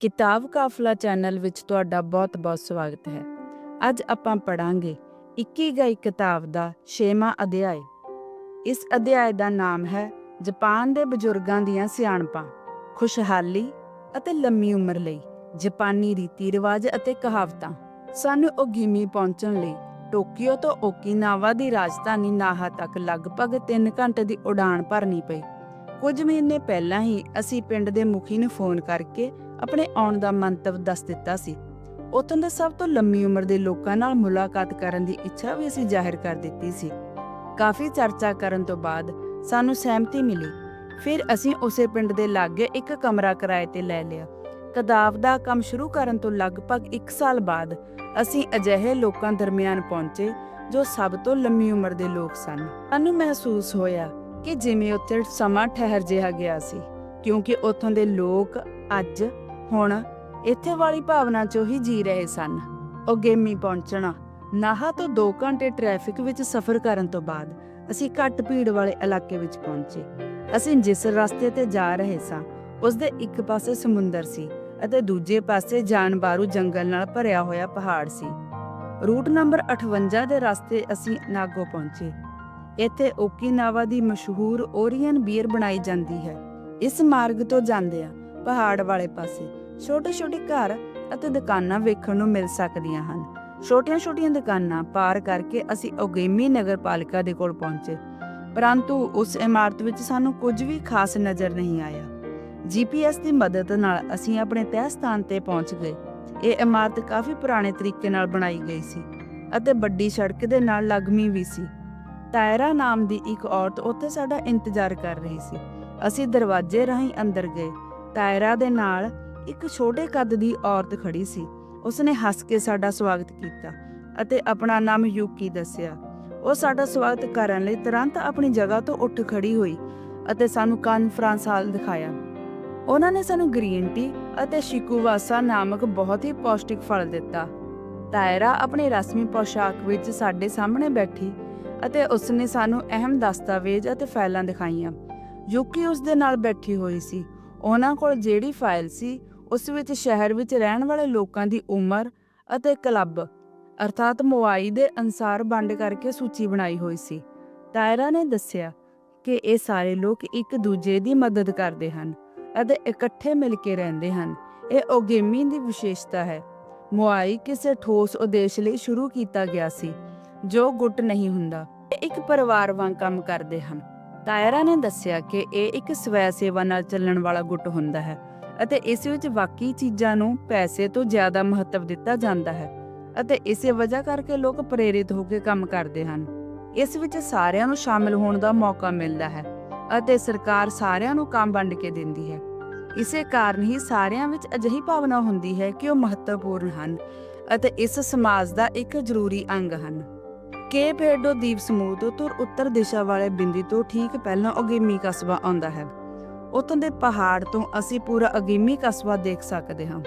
ਕਿਤਾਬ ਕਾਫਲਾ ਚੈਨਲ ਵਿੱਚ ਤੁਹਾਡਾ ਬਹੁਤ-ਬਹੁਤ ਸਵਾਗਤ ਹੈ। ਅੱਜ ਆਪਾਂ ਪੜਾਂਗੇ 21 ਗਈ ਕਿਤਾਬ ਦਾ 6ਵਾਂ ਅਧਿਆਇ। ਇਸ ਅਧਿਆਇ ਦਾ ਨਾਮ ਹੈ ਜਾਪਾਨ ਦੇ ਬਜ਼ੁਰਗਾਂ ਦੀਆਂ ਸਿਆਣਪਾਂ, ਖੁਸ਼ਹਾਲੀ ਅਤੇ ਲੰਮੀ ਉਮਰ ਲਈ, ਜਾਪਾਨੀ ਰੀਤੀ ਰਿਵਾਜ ਅਤੇ ਕਹਾਵਤਾਂ। ਸਾਨੂੰ ਓਗੀਮੀ ਪਹੁੰਚਣ ਲਈ ਟੋਕੀਓ ਤੋਂ ਓਕੀਨਾਵਾ ਦੀ ਰਾਜਧਾਨੀ ਨਾਹਾ ਤੱਕ ਲਗਭਗ 3 ਘੰਟੇ ਦੀ ਉਡਾਣ ਭਰਨੀ ਪਈ। ਕੁਝ ਮਹੀਨੇ ਪਹਿਲਾਂ ਹੀ ਅਸੀਂ ਪਿੰਡ ਦੇ ਮੁਖੀ ਨੂੰ ਫੋਨ ਕਰਕੇ ਆਪਣੇ ਆਉਣ ਦਾ ਮੰਤਵ ਦੱਸ ਦਿੱਤਾ ਸੀ। ਉਥੋਂ ਦੇ ਸਭ ਤੋਂ ਲੰਮੀ ਉਮਰ ਦੇ ਲੋਕਾਂ ਨਾਲ ਮੁਲਾਕਾਤ ਕਰਨ ਦੀ ਇੱਛਾ ਵੀ ਅਸੀਂ ਜ਼ਾਹਿਰ ਕਰ ਦਿੱਤੀ ਸੀ। ਕਾਫੀ ਚਰਚਾ ਕਰਨ ਤੋਂ ਬਾਅਦ ਸਾਨੂੰ ਸਹਿਮਤੀ ਮਿਲੀ। ਫਿਰ ਅਸੀਂ ਉਸੇ ਪਿੰਡ ਦੇ ਲਾਗੇ ਇੱਕ ਕਮਰਾ ਕਿਰਾਏ ਤੇ ਲੈ ਲਿਆ। ਕਿਤਾਬ ਦਾ ਕੰਮ ਸ਼ੁਰੂ ਕਰਨ ਤੋਂ ਲਗਭਗ 1 ਸਾਲ ਬਾਅਦ ਅਸੀਂ ਅਜਿਹੇ ਲੋਕਾਂ ਦਰਮਿਆਨ ਪਹੁੰਚੇ ਜੋ ਸਭ ਤੋਂ ਲੰਮੀ ਉਮਰ ਦੇ ਲੋਕ ਸਨ। ਸਾਨੂੰ ਮਹਿਸੂਸ ਹੋਇਆ ਕਿ ਜਿਵੇਂ ਉੱਥੇ ਸਮਾਂ ਠਹਿਰ ਜਿਹਾ ਗਿਆ ਸੀ, ਕਿਉਂਕਿ ਉੱਥੋਂ ਦੇ ਲੋਕ ਅੱਜ ਹੁਣ ਇੱਥੇ ਵਾਲੀ ਭਾਵਨਾ 'ਚੋਂ ਹੀ ਜੀ ਰਹੇ ਸਨ। ਓਗੇਮੀ ਪਹੁੰਚਣਾ, ਨਾਹਾ ਤੋਂ 2 ਘੰਟੇ ਟ੍ਰੈਫਿਕ ਵਿੱਚ ਸਫ਼ਰ ਕਰਨ ਤੋਂ ਬਾਅਦ ਅਸੀਂ ਘੱਟ ਭੀੜ ਵਾਲੇ ਇਲਾਕੇ ਵਿੱਚ ਪਹੁੰਚੇ। ਅਸੀਂ ਜਿਸ ਰਸਤੇ ਤੇ ਜਾ ਰਹੇ ਸਾਂ ਉਸ ਦੇ ਇੱਕ ਪਾਸੇ ਸਮੁੰਦਰ ਸੀ ਅਤੇ ਦੂਜੇ ਪਾਸੇ ਜਾਨਬਾਰੂ ਜੰਗਲ ਨਾਲ ਭਰਿਆ ਹੋਇਆ ਪਹਾੜ ਸੀ। ਰੂਟ ਨੰਬਰ 58 ਦੇ ਰਸਤੇ ਅਸੀਂ ਨਾਗੋ ਪਹੁੰਚੇ। ਇੱਥੇ ਓਕੀਨਾਵਾ ਦੀ ਮਸ਼ਹੂਰ ਓਰੀਅਨ ਬੀਅਰ ਬਣਾਈ ਜਾਂਦੀ ਹੈ। ਇਸ ਮਾਰਗ ਤੋਂ ਜਾਂਦੇ ਆ ਪਹਾੜ ਵਾਲੇ ਪਾਸੇ। ਛੋਟੇ-ਛੋਟੇ ਘਰ ਅਤੇ ਦੁਕਾਨਾਂ ਵੇਖਣ ਨੂੰ ਮਿਲ ਸਕਦੀਆਂ ਹਨ। ਛੋਟੀਆਂ-ਛੋਟੀਆਂ ਦੁਕਾਨਾਂ ਪਾਰ ਕਰਕੇ ਅਸੀਂ ਓਗੇਮੀ ਨਗਰਪਾਲਿਕਾ ਦੇ ਕੋਲ ਪਹੁੰਚੇ। ਪਰੰਤੂ ਉਸ ਇਮਾਰਤ ਵਿੱਚ ਸਾਨੂੰ ਕੁਝ ਵੀ ਖਾਸ ਨਜ਼ਰ ਨਹੀਂ ਆਇਆ। ਜੀਪੀਐਸ ਦੀ ਮਦਦ ਨਾਲ ਅਸੀਂ ਆਪਣੇ ਤੈਅ ਸਥਾਨ ਤੇ ਪਹੁੰਚ ਗਏ। ਇਹ ਇਮਾਰਤ ਕਾਫੀ ਪੁਰਾਣੇ ਤਰੀਕੇ ਨਾਲ ਬਣਾਈ ਗਈ ਸੀ ਅਤੇ ਵੱਡੀ ਸੜਕ ਦੇ ਨਾਲ ਲੱਗਮੀ ਵੀ ਸੀ। ਤਾਇਰਾ ਨਾਮ ਦੀ ਇੱਕ ਔਰਤ ਉੱਥੇ ਸਾਡਾ ਇੰਤਜ਼ਾਰ ਕਰ ਰਹੀ ਸੀ। ਅਸੀਂ ਦਰਵਾਜ਼ੇ ਰਾਹੀਂ ਅੰਦਰ ਗਏ। ਤਾਇਰਾ ਦੇ ਨਾਲ ਇੱਕ ਛੋਟੇ ਕੱਦ ਦੀ ਔਰਤ ਖੜੀ ਸੀ। ਉਸਨੇ ਹੱਸ ਕੇ ਸਾਡਾ ਸਵਾਗਤ ਕੀਤਾ ਅਤੇ ਆਪਣਾ ਨਾਮ ਯੂਕੀ ਦੱਸਿਆ। ਉਹ ਸਾਡਾ ਸਵਾਗਤ ਕਰਨ ਲਈ ਤੁਰੰਤ ਆਪਣੀ ਜਗ੍ਹਾ ਤੋਂ ਉੱਠ ਖੜੀ ਹੋਈ ਅਤੇ ਸਾਨੂੰ ਕਾਨਫਰੰਸ ਹਾਲ ਦਿਖਾਇਆ। ਉਹਨਾਂ ਨੇ ਸਾਨੂੰ ਗ੍ਰੀਨ ਟੀ ਅਤੇ ਸ਼ਿਕੂਵਾਸਾ ਨਾਮਕ ਬਹੁਤ ਹੀ ਪੌਸ਼ਟਿਕ ਫਲ ਦਿੱਤਾ। ਤਾਇਰਾ ਆਪਣੀ ਰਸਮੀ ਪੋਸ਼ਾਕ ਵਿੱਚ ਸਾਡੇ ਸਾਹਮਣੇ ਬੈਠੀ ਅਤੇ ਉਸਨੇ ਸਾਨੂੰ ਅਹਿਮ ਦਸਤਾਵੇਜ਼ ਅਤੇ ਫਾਈਲਾਂ ਦਿਖਾਈਆਂ। ਯੂਕੀ ਉਸ ਦੇ ਨਾਲ ਬੈਠੀ ਹੋਈ ਸੀ। ਉਹਨਾਂ ਕੋਲ ਜਿਹੜੀ ਫਾਈਲ ਸੀ ਉਸ ਵਿੱਚ ਸ਼ਹਿਰ ਵਿੱਚ ਰਹਿਣ ਵਾਲੇ ਲੋਕਾਂ ਦੀ ਉਮਰ ਅਤੇ ਕਲੱਬ, ਅਰਥਾਤ ਮੋਆਈ ਦੇ ਅਨਸਾਰ ਵੰਡ ਕਰਕੇ ਸੂਚੀ ਬਣਾਈ ਹੋਈ ਸੀ। ਤਾਇਰਾ ਨੇ ਦੱਸਿਆ ਕਿ ਇਹ ਸਾਰੇ ਲੋਕ ਇੱਕ ਦੂਜੇ ਦੀ ਮਦਦ ਕਰਦੇ ਹਨ ਅਤੇ ਇਕੱਠੇ ਮਿਲ ਕੇ ਰਹਿੰਦੇ ਹਨ। ਇਹ ਓਗੇਮੀ ਦੀ ਵਿਸ਼ੇਸ਼ਤਾ ਹੈ। ਮੋਆਈ ਕਿਸੇ ਠੋਸ ਉਦੇਸ਼ ਲਈ ਸ਼ੁਰੂ ਕੀਤਾ ਗਿਆ ਸੀ, ਜੋ ਗੁੱਟ ਨਹੀਂ ਹੁੰਦਾ। ਇਹ ਇੱਕ ਪਰਿਵਾਰ ਵਾਂਗ ਕੰਮ ਕਰਦੇ ਹਨ। ਤਾਇਰਾ ਨੇ ਦੱਸਿਆ ਕਿ ਇਹ ਇੱਕ ਸਵੈ ਸੇਵਾ ਨਾਲ ਚੱਲਣ ਵਾਲਾ ਗੁੱਟ ਹੁੰਦਾ ਹੈ। ਅਤੇ ਇਸ ਵਿੱਚ ਬਾਕੀ ਚੀਜ਼ਾਂ ਨੂੰ ਪੈਸੇ ਤੋਂ ਜ਼ਿਆਦਾ ਮਹੱਤਵ ਦਿੱਤਾ ਜਾਂਦਾ ਹੈ ਅਤੇ ਇਸੇ ਵਜ੍ਹਾ ਕਰਕੇ ਲੋਕ ਪ੍ਰੇਰਿਤ ਹੋ ਕੇ ਕੰਮ ਕਰਦੇ ਹਨ। ਇਸ ਵਿੱਚ ਸਾਰਿਆਂ ਨੂੰ ਸ਼ਾਮਿਲ ਹੋਣ ਦਾ ਮੌਕਾ ਮਿਲਦਾ ਹੈ ਅਤੇ ਸਰਕਾਰ ਸਾਰਿਆਂ ਨੂੰ ਕੰਮ ਵੰਡ ਕੇ ਦਿੰਦੀ ਹੈ। ਇਸੇ ਕਾਰਨ ਹੀ ਸਾਰਿਆਂ ਵਿੱਚ ਅਜਿਹੀ ਭਾਵਨਾ ਹੁੰਦੀ ਹੈ ਕਿ ਉਹ ਮਹੱਤਵਪੂਰਨ ਹਨ ਅਤੇ ਇਸ ਸਮਾਜ ਦਾ ਇੱਕ ਜ਼ਰੂਰੀ ਅੰਗ ਹਨ। ਕੇਪ ਹੈਡੋ ਦੀਪ ਸਮੂਹ ਤੋਂ ਤੁਰ ਉੱਤਰ ਦਿਸ਼ਾ ਵਾਲੇ ਬਿੰਦੀ ਤੋਂ ਠੀਕ ਪਹਿਲਾਂ ਓਗੇਮੀ ਕਸਬਾ ਆਉਂਦਾ ਹੈ। ਉਤੋਂ ਦੇ ਪਹਾੜ ਤੋਂ ਅਸੀਂ ਪੂਰਾ ਅਗੀਮੀ ਕਸਬਾ ਦੇਖ ਸਕਦੇ ਹਾਂ।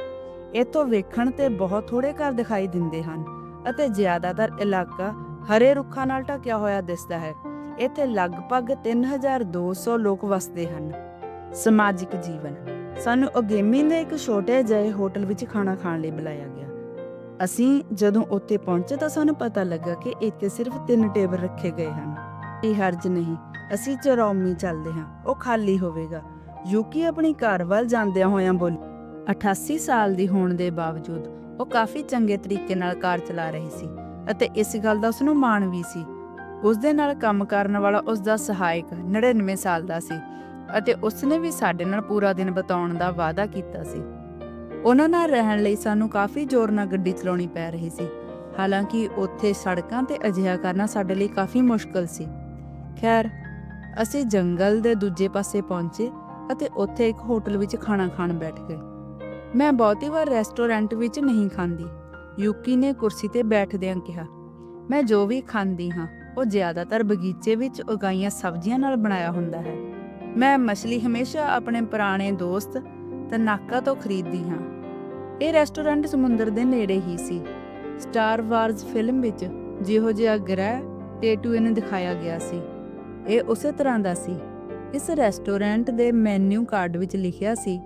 ਇੱਥੋਂ ਵੇਖਣ ਤੇ ਬਹੁਤ ਥੋੜੇ ਘਰ ਦਿਖਾਈ ਦਿੰਦੇ ਹਨ ਅਤੇ ਜ਼ਿਆਦਾਤਰ ਇਲਾਕਾ ਹਰੇ ਰੁੱਖਾਂ ਨਾਲ ਢਕਿਆ ਹੋਇਆ ਦਿਸਦਾ ਹੈ। ਇੱਥੇ ਲਗਭਗ 3200 ਲੋਕ ਵਸਦੇ ਹਨ। ਸਮਾਜਿਕ ਜੀਵਨ। ਸਾਨੂੰ ਅਗੇਮੀ ਦੇ ਇੱਕ ਛੋਟੇ ਜਿਹੇ ਹੋਟਲ ਵਿੱਚ ਖਾਣਾ ਖਾਣ ਲਈ ਬੁਲਾਇਆ ਗਿਆ। ਅਸੀਂ ਜਦੋਂ ਉੱਥੇ ਪਹੁੰਚੇ ਤਾਂ ਸਾਨੂੰ ਪਤਾ ਲੱਗਾ ਕਿ ਇੱਥੇ ਸਿਰਫ ਤਿੰਨ ਟੇਬਲ ਰੱਖੇ ਗਏ ਹਨ। ਇਹ ਹਰਜ ਨਹੀਂ। ਅਸੀਂ ਚਰੌਮੀ ਚੱਲਦੇ ਹਾਂ। ਉਹ ਖਾਲੀ ਹੋਵੇਗਾ। ਯੂਕੀ ਆਪਣੀ ਘਰ ਵੱਲ ਜਾਂਦਿਆਂ ਹੋਇਆਂ ਬੋਲੀ 88 ਸਾਲ ਦੀ ਹੋਣ ਦੇ ਬਾਵਜੂਦ ਉਹ ਕਾਫੀ ਚੰਗੇ ਤਰੀਕੇ ਨਾਲ ਕਾਰ ਚਲਾ ਰਹੀ ਸੀ ਅਤੇ ਇਸ ਗੱਲ ਦਾ ਉਸ ਨੂੰ ਮਾਣ ਵੀ ਸੀ। ਉਸ ਦੇ ਨਾਲ ਕੰਮ ਕਰਨ ਵਾਲਾ ਉਸ ਦਾ ਸਹਾਇਕ 99 ਸਾਲ ਦਾ ਸੀ ਅਤੇ ਉਸ ਨੇ ਵੀ ਸਾਡੇ ਨਾਲ ਪੂਰਾ ਦਿਨ ਬਿਤਾਉਣ ਦਾ ਵਾਅਦਾ ਕੀਤਾ ਸੀ। ਉਹਨਾਂ ਨਾਲ ਰਹਿਣ ਲਈ ਸਾਨੂੰ ਕਾਫੀ ਜ਼ੋਰ ਨਾਲ ਗੱਡੀ ਚਲਾਉਣੀ ਪੈ ਰਹੀ ਸੀ। ਹਾਲਾਂਕਿ ਉੱਥੇ ਸੜਕਾਂ ਤੇ ਅਜਿਹਾ ਕਰਨਾ ਸਾਡੇ ਲਈ ਕਾਫੀ ਮੁਸ਼ਕਲ ਸੀ। ਖੈਰ, ਅਸੀਂ ਜੰਗਲ ਦੇ ਦੂਜੇ ਪਾਸੇ ਪਹੁੰਚੇ ਅਤੇ ਉੱਥੇ ਇੱਕ ਹੋਟਲ ਵਿੱਚ ਖਾਣਾ ਖਾਣ ਬੈਠ ਗਏ। ਮੈਂ ਬਹੁਤੀ ਵਾਰ ਰੈਸਟੋਰੈਂਟ ਵਿੱਚ ਨਹੀਂ ਖਾਂਦੀ। ਯੂਕੀ ਨੇ ਕੁਰਸੀ ਤੇ ਬੈਠਦਿਆਂ ਕਿਹਾ, ਮੈਂ ਜੋ ਵੀ ਖਾਂਦੀ ਹਾਂ, ਉਹ ਜ਼ਿਆਦਾਤਰ ਬਗੀਚੇ ਵਿੱਚ ਉਗਾਈਆਂ ਸਬਜ਼ੀਆਂ ਨਾਲ ਬਣਾਇਆ ਹੁੰਦਾ ਹੈ। ਮੈਂ ਮਛਲੀ ਹਮੇਸ਼ਾ ਆਪਣੇ ਪੁਰਾਣੇ ਦੋਸਤ ਤਨਾਕਾ ਤੋਂ ਖਰੀਦਦੀ ਹਾਂ। ਇਹ ਰੈਸਟੋਰੈਂਟ ਸਮੁੰਦਰ ਦੇ ਨੇੜੇ ਹੀ ਸੀ। ਸਟਾਰ ਵਾਰਜ਼ ਫਿਲਮ ਵਿੱਚ ਜਿਹੋ ਜਿਹਾ ਗ੍ਰਹਿ ਟੇਟੂਏ ਨੂੰ ਦਿਖਾਇਆ ਗਿਆ ਸੀ। ਇਹ ਉਸੇ ਤਰ੍ਹਾਂ ਦਾ ਸੀ। ਇਸ ਰੈਸਟੋਰੈਂਟ ਦੇ ਮੈਨੂ ਕਾਰਡ ਵਿੱਚ ਲਿਖਿਆ ਸੀ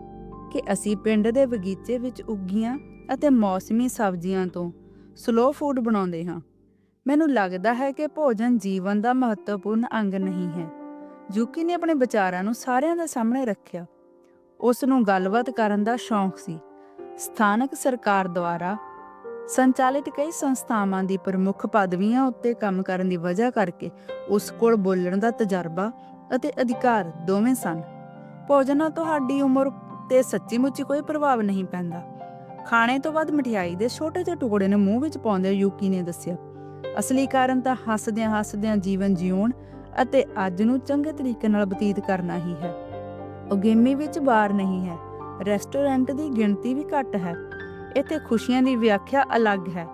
ਕਿ ਅਸੀਂ ਪਿੰਡ ਦੇ ਬਗੀਚੇ ਵਿੱਚ ਉੱਗੀਆਂ ਅਤੇ ਮੌਸਮੀ ਸਬਜ਼ੀਆਂ ਤੋਂ ਸਲੋ ਫੂਡ ਬਣਾਉਂਦੇ ਹਾਂ। ਮੈਨੂੰ ਲੱਗਦਾ ਹੈ ਕਿ ਭੋਜਨ ਜੀਵਨ ਦਾ ਮਹੱਤਵਪੂਰਨ ਅੰਗ ਨਹੀਂ ਹੈ। ਜੂਕੀ ਨੇ ਆਪਣੇ ਵਿਚਾਰਾਂ ਨੂੰ ਸਾਰਿਆਂ ਦੇ ਸਾਹਮਣੇ ਰੱਖਿਆ। ਉਸ ਨੂੰ ਗੱਲਬਾਤ ਕਰਨ ਦਾ ਸ਼ੌਂਕ ਸੀ। ਸਥਾਨਕ ਸਰਕਾਰ ਦੁਆਰਾ ਸੰਚਾਲਿਤ ਕਈ ਸੰਸਥਾਵਾਂ ਦੀ ਪ੍ਰਮੁੱਖ ਪਦਵੀਆਂ ਉੱਤੇ ਕੰਮ ਕਰਨ ਦੀ ਵਜ੍ਹਾ ਕਰਕੇ ਉਸ ਕੋਲ ਬੋਲਣ ਦਾ ਤਜਰਬਾ ਅਤੇ ਅਧਿਕਾਰ ਦੋਵੇਂ ਸਨ। ਭੋਜਨ ਨਾਲ ਤੁਹਾਡੀ ਉਮਰ ਤੇ ਸੱਚੀ ਮੁੱਚੀ ਕੋਈ ਪ੍ਰਭਾਵ ਨਹੀਂ ਪੈਂਦਾ। ਖਾਣੇ ਤੋਂ ਬਾਅਦ ਮਠਿਆਈ ਦੇ ਛੋਟੇ ਜਿਹੇ ਟੁਕੜੇ ਨੂੰ ਮੂੰਹ ਵਿੱਚ ਪਾਉਂਦੇ ਯੂਕੀ ਨੇ ਦੱਸਿਆ। ਅਸਲੀ ਕਾਰਨ ਤਾਂ ਹੱਸਦਿਆਂ ਹੱਸਦਿਆਂ ਜੀਵਨ ਜਿਉਣ ਅਤੇ ਅੱਜ ਨੂੰ ਚੰਗੇ ਤਰੀਕੇ ਨਾਲ ਬਤੀਤ ਕਰਨਾ ਹੀ ਹੈ। ਉਗੇਮੀ ਵਿੱਚ ਬਾਰ ਨਹੀਂ ਹੈ। ਰੈਸਟੋਰੈਂਟ ਦੀ ਗਿਣਤੀ ਵੀ ਘੱਟ ਹੈ। ਇੱਥੇ ਖੁਸ਼ੀਆਂ ਦੀ ਵਿਆਖਿਆ ਅਲੱਗ ਹੈ।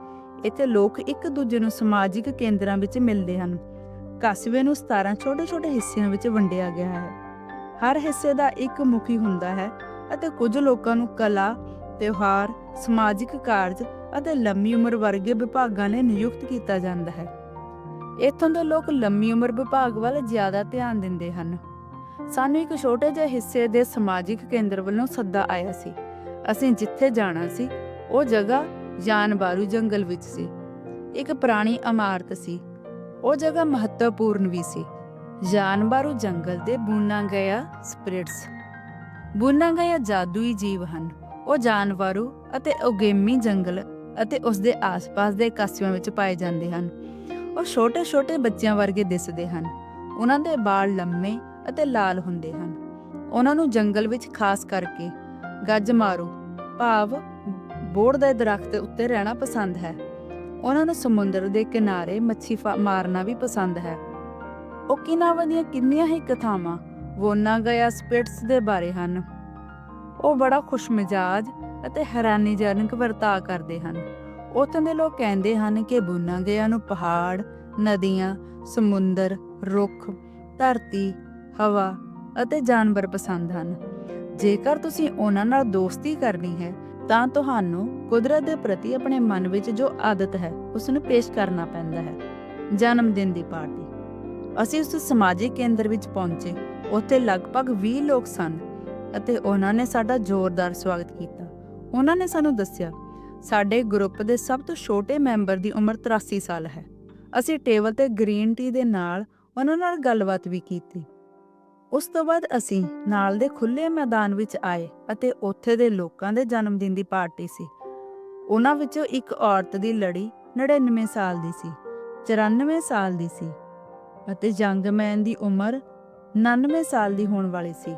ਇੱਥੇ ਲੋਕ ਇੱਕ ਦੂਜੇ ਨੂੰ ਸਮਾਜਿਕ ਕੇਂਦਰਾਂ ਵਿੱਚ ਮਿਲਦੇ ਹਨ। ਕਸਬੇ ਨੂੰ 17 ਛੋਟੇ-ਛੋਟੇ ਹਿੱਸਿਆਂ ਵਿੱਚ ਵੰਡਿਆ ਗਿਆ ਹੈ। ਹਰ ਹਿੱਸੇ ਦਾ ਇੱਕ ਮੁਖੀ ਹੁੰਦਾ ਹੈ ਅਤੇ ਕੁਝ ਲੋਕਾਂ ਨੂੰ ਕਲਾ, ਤਿਉਹਾਰ, ਸਮਾਜਿਕ ਕਾਰਜ ਅਤੇ ਲੰਮੀ ਉਮਰ ਵਰਗੇ ਵਿਭਾਗਾਂ ਲਈ ਨਿਯੁਕਤ ਕੀਤਾ ਜਾਂਦਾ ਹੈ। ਇੱਥੋਂ ਦੇ ਲੋਕ ਲੰਮੀ ਉਮਰ ਵਿਭਾਗ ਵੱਲ ਜ਼ਿਆਦਾ ਧਿਆਨ ਦਿੰਦੇ ਹਨ। ਸਾਨੂੰ ਇੱਕ ਛੋਟੇ ਜਿਹੇ ਹਿੱਸੇ ਦੇ ਸਮਾਜਿਕ ਕੇਂਦਰ ਵੱਲੋਂ ਸੱਦਾ ਆਇਆ ਸੀ। ਅਸੀਂ ਜਿੱਥੇ ਜਾਣਾ ਸੀ ਉਹ ਜਗ੍ਹਾ ਜਾਨਬਾਰੂ ਜੰਗਲ ਵਿੱਚ ਸੀ। ਇੱਕ ਪੁਰਾਣੀ ਇਮਾਰਤ ਸੀ। ਉਹ ਜਗ੍ਹਾ ਮਹੱਤਵਪੂਰਨ ਵੀ ਸੀ। ਜਾਨਬਾਰੂ ਜੰਗਲ ਦੇ ਬੂਨਾ ਗਿਆ ਸਪਿਰਿਟਸ। ਬੂਨਾ ਗਿਆ ਜਾਦੂਈ ਜੀਵ ਹਨ। ਉਹ ਜਾਨਵਰੂ ਅਤੇ ਉਗੇਮੀ ਜੰਗਲ ਅਤੇ ਉਸ ਦੇ ਆਸ-ਪਾਸ ਦੇ ਕਸਬਿਆਂ ਵਿੱਚ ਪਾਏ ਜਾਂਦੇ ਹਨ। ਉਹ ਛੋਟੇ-ਛੋਟੇ ਬੱਚਿਆਂ ਵਰਗੇ ਦਿਸਦੇ ਹਨ। ਉਹਨਾਂ ਦੇ ਵਾਲ ਲੰਮੇ ਅਤੇ ਲਾਲ ਹੁੰਦੇ ਹਨ। ਉਹਨਾਂ ਨੂੰ ਜੰਗਲ ਵਿੱਚ ਖਾਸ ਕਰਕੇ ਗੱਜ ਮਾਰੂ। ਭਾਵ ਬੋੜ ਦੇ ਦਰਖਤ ਉੱਤੇ ਰਹਿਣਾ ਪਸੰਦ ਹੈ। ਉਹਨਾਂ ਨੂੰ ਸਮੁੰਦਰ ਦੇ ਕਿਨਾਰੇ ਮੱਛੀ ਮਾਰਨਾ ਵੀ ਪਸੰਦ ਹੈ। ਓਕੀਨਾਵਾ ਦੀਆਂ ਕਿੰਨੀਆਂ ਹੀ ਕਥਾਵਾਂ ਵੋਨਾ ਗਿਆ ਸਪਿਟਸ ਦੇ ਬਾਰੇ ਹਨ। ਉਹ ਬੜਾ ਖੁਸ਼ਮਿਜਾਜ ਅਤੇ ਹੈਰਾਨੀਜਨਕ ਵਰਤਾਅ ਕਰਦੇ ਹਨ। ਉੱਥੋਂ ਦੇ ਲੋਕ ਕਹਿੰਦੇ ਹਨ ਕਿ ਬੁਨਾ ਗਿਆ ਨੂੰ ਪਹਾੜ, ਨਦੀਆਂ, ਸਮੁੰਦਰ, ਰੁੱਖ, ਧਰਤੀ, ਹਵਾ ਅਤੇ ਜਾਨਵਰ ਪਸੰਦ ਹਨ। ਜੇਕਰ ਤੁਸੀਂ ਉਹਨਾਂ ਨਾਲ ਦੋਸਤੀ ਕਰਨੀ ਹੈ ਤਾਂ ਤੁਹਾਨੂੰ ਕੁਦਰਤ ਦੇ ਪ੍ਰਤੀ ਆਪਣੇ ਮਨ ਵਿੱਚ ਜੋ ਆਦਤ ਹੈ ਉਸ ਨੂੰ ਪੇਸ਼ ਕਰਨਾ ਪੈਂਦਾ ਹੈ। ਜਨਮ ਦਿਨ ਦੀ ਪਾਰਟੀ। ਅਸੀਂ ਉਸ ਸਮਾਜਿਕ ਕੇਂਦਰ ਵਿੱਚ ਪਹੁੰਚੇ। ਉੱਥੇ ਲਗਭਗ 20 ਲੋਕ ਸਨ ਅਤੇ ਉਹਨਾਂ ਨੇ ਸਾਡਾ ਜ਼ੋਰਦਾਰ ਸਵਾਗਤ ਕੀਤਾ। ਉਹਨਾਂ ਨੇ ਸਾਨੂੰ ਦੱਸਿਆ, ਸਾਡੇ ਗਰੁੱਪ ਦੇ ਸਭ ਤੋਂ ਛੋਟੇ ਮੈਂਬਰ ਦੀ ਉਮਰ 83 ਸਾਲ ਹੈ। ਅਸੀਂ ਟੇਬਲ ਤੇ ਗ੍ਰੀਨ ਟੀ ਦੇ ਨਾਲ ਉਹਨਾਂ ਨਾਲ ਗੱਲਬਾਤ ਵੀ ਕੀਤੀ। ਉਸ ਤੋਂ ਬਾਅਦ ਅਸੀਂ ਨਾਲ ਦੇ ਖੁੱਲੇ ਮੈਦਾਨ ਵਿੱਚ ਆਏ ਅਤੇ ਉੱਥੇ ਦੇ ਲੋਕਾਂ ਦੇ ਜਨਮ ਦਿਨ ਦੀ ਪਾਰਟੀ ਸੀ। ਉਹਨਾਂ ਵਿੱਚੋਂ ਇੱਕ ਔਰਤ ਦੀ ਲੜੀ 99 ਸਾਲ ਦੀ ਸੀ 94 ਸਾਲ ਦੀ ਸੀ ਅਤੇ ਜੰਗਮੈਨ ਦੀ ਉਮਰ 99 ਸਾਲ ਦੀ ਹੋਣ ਵਾਲੀ ਸੀ।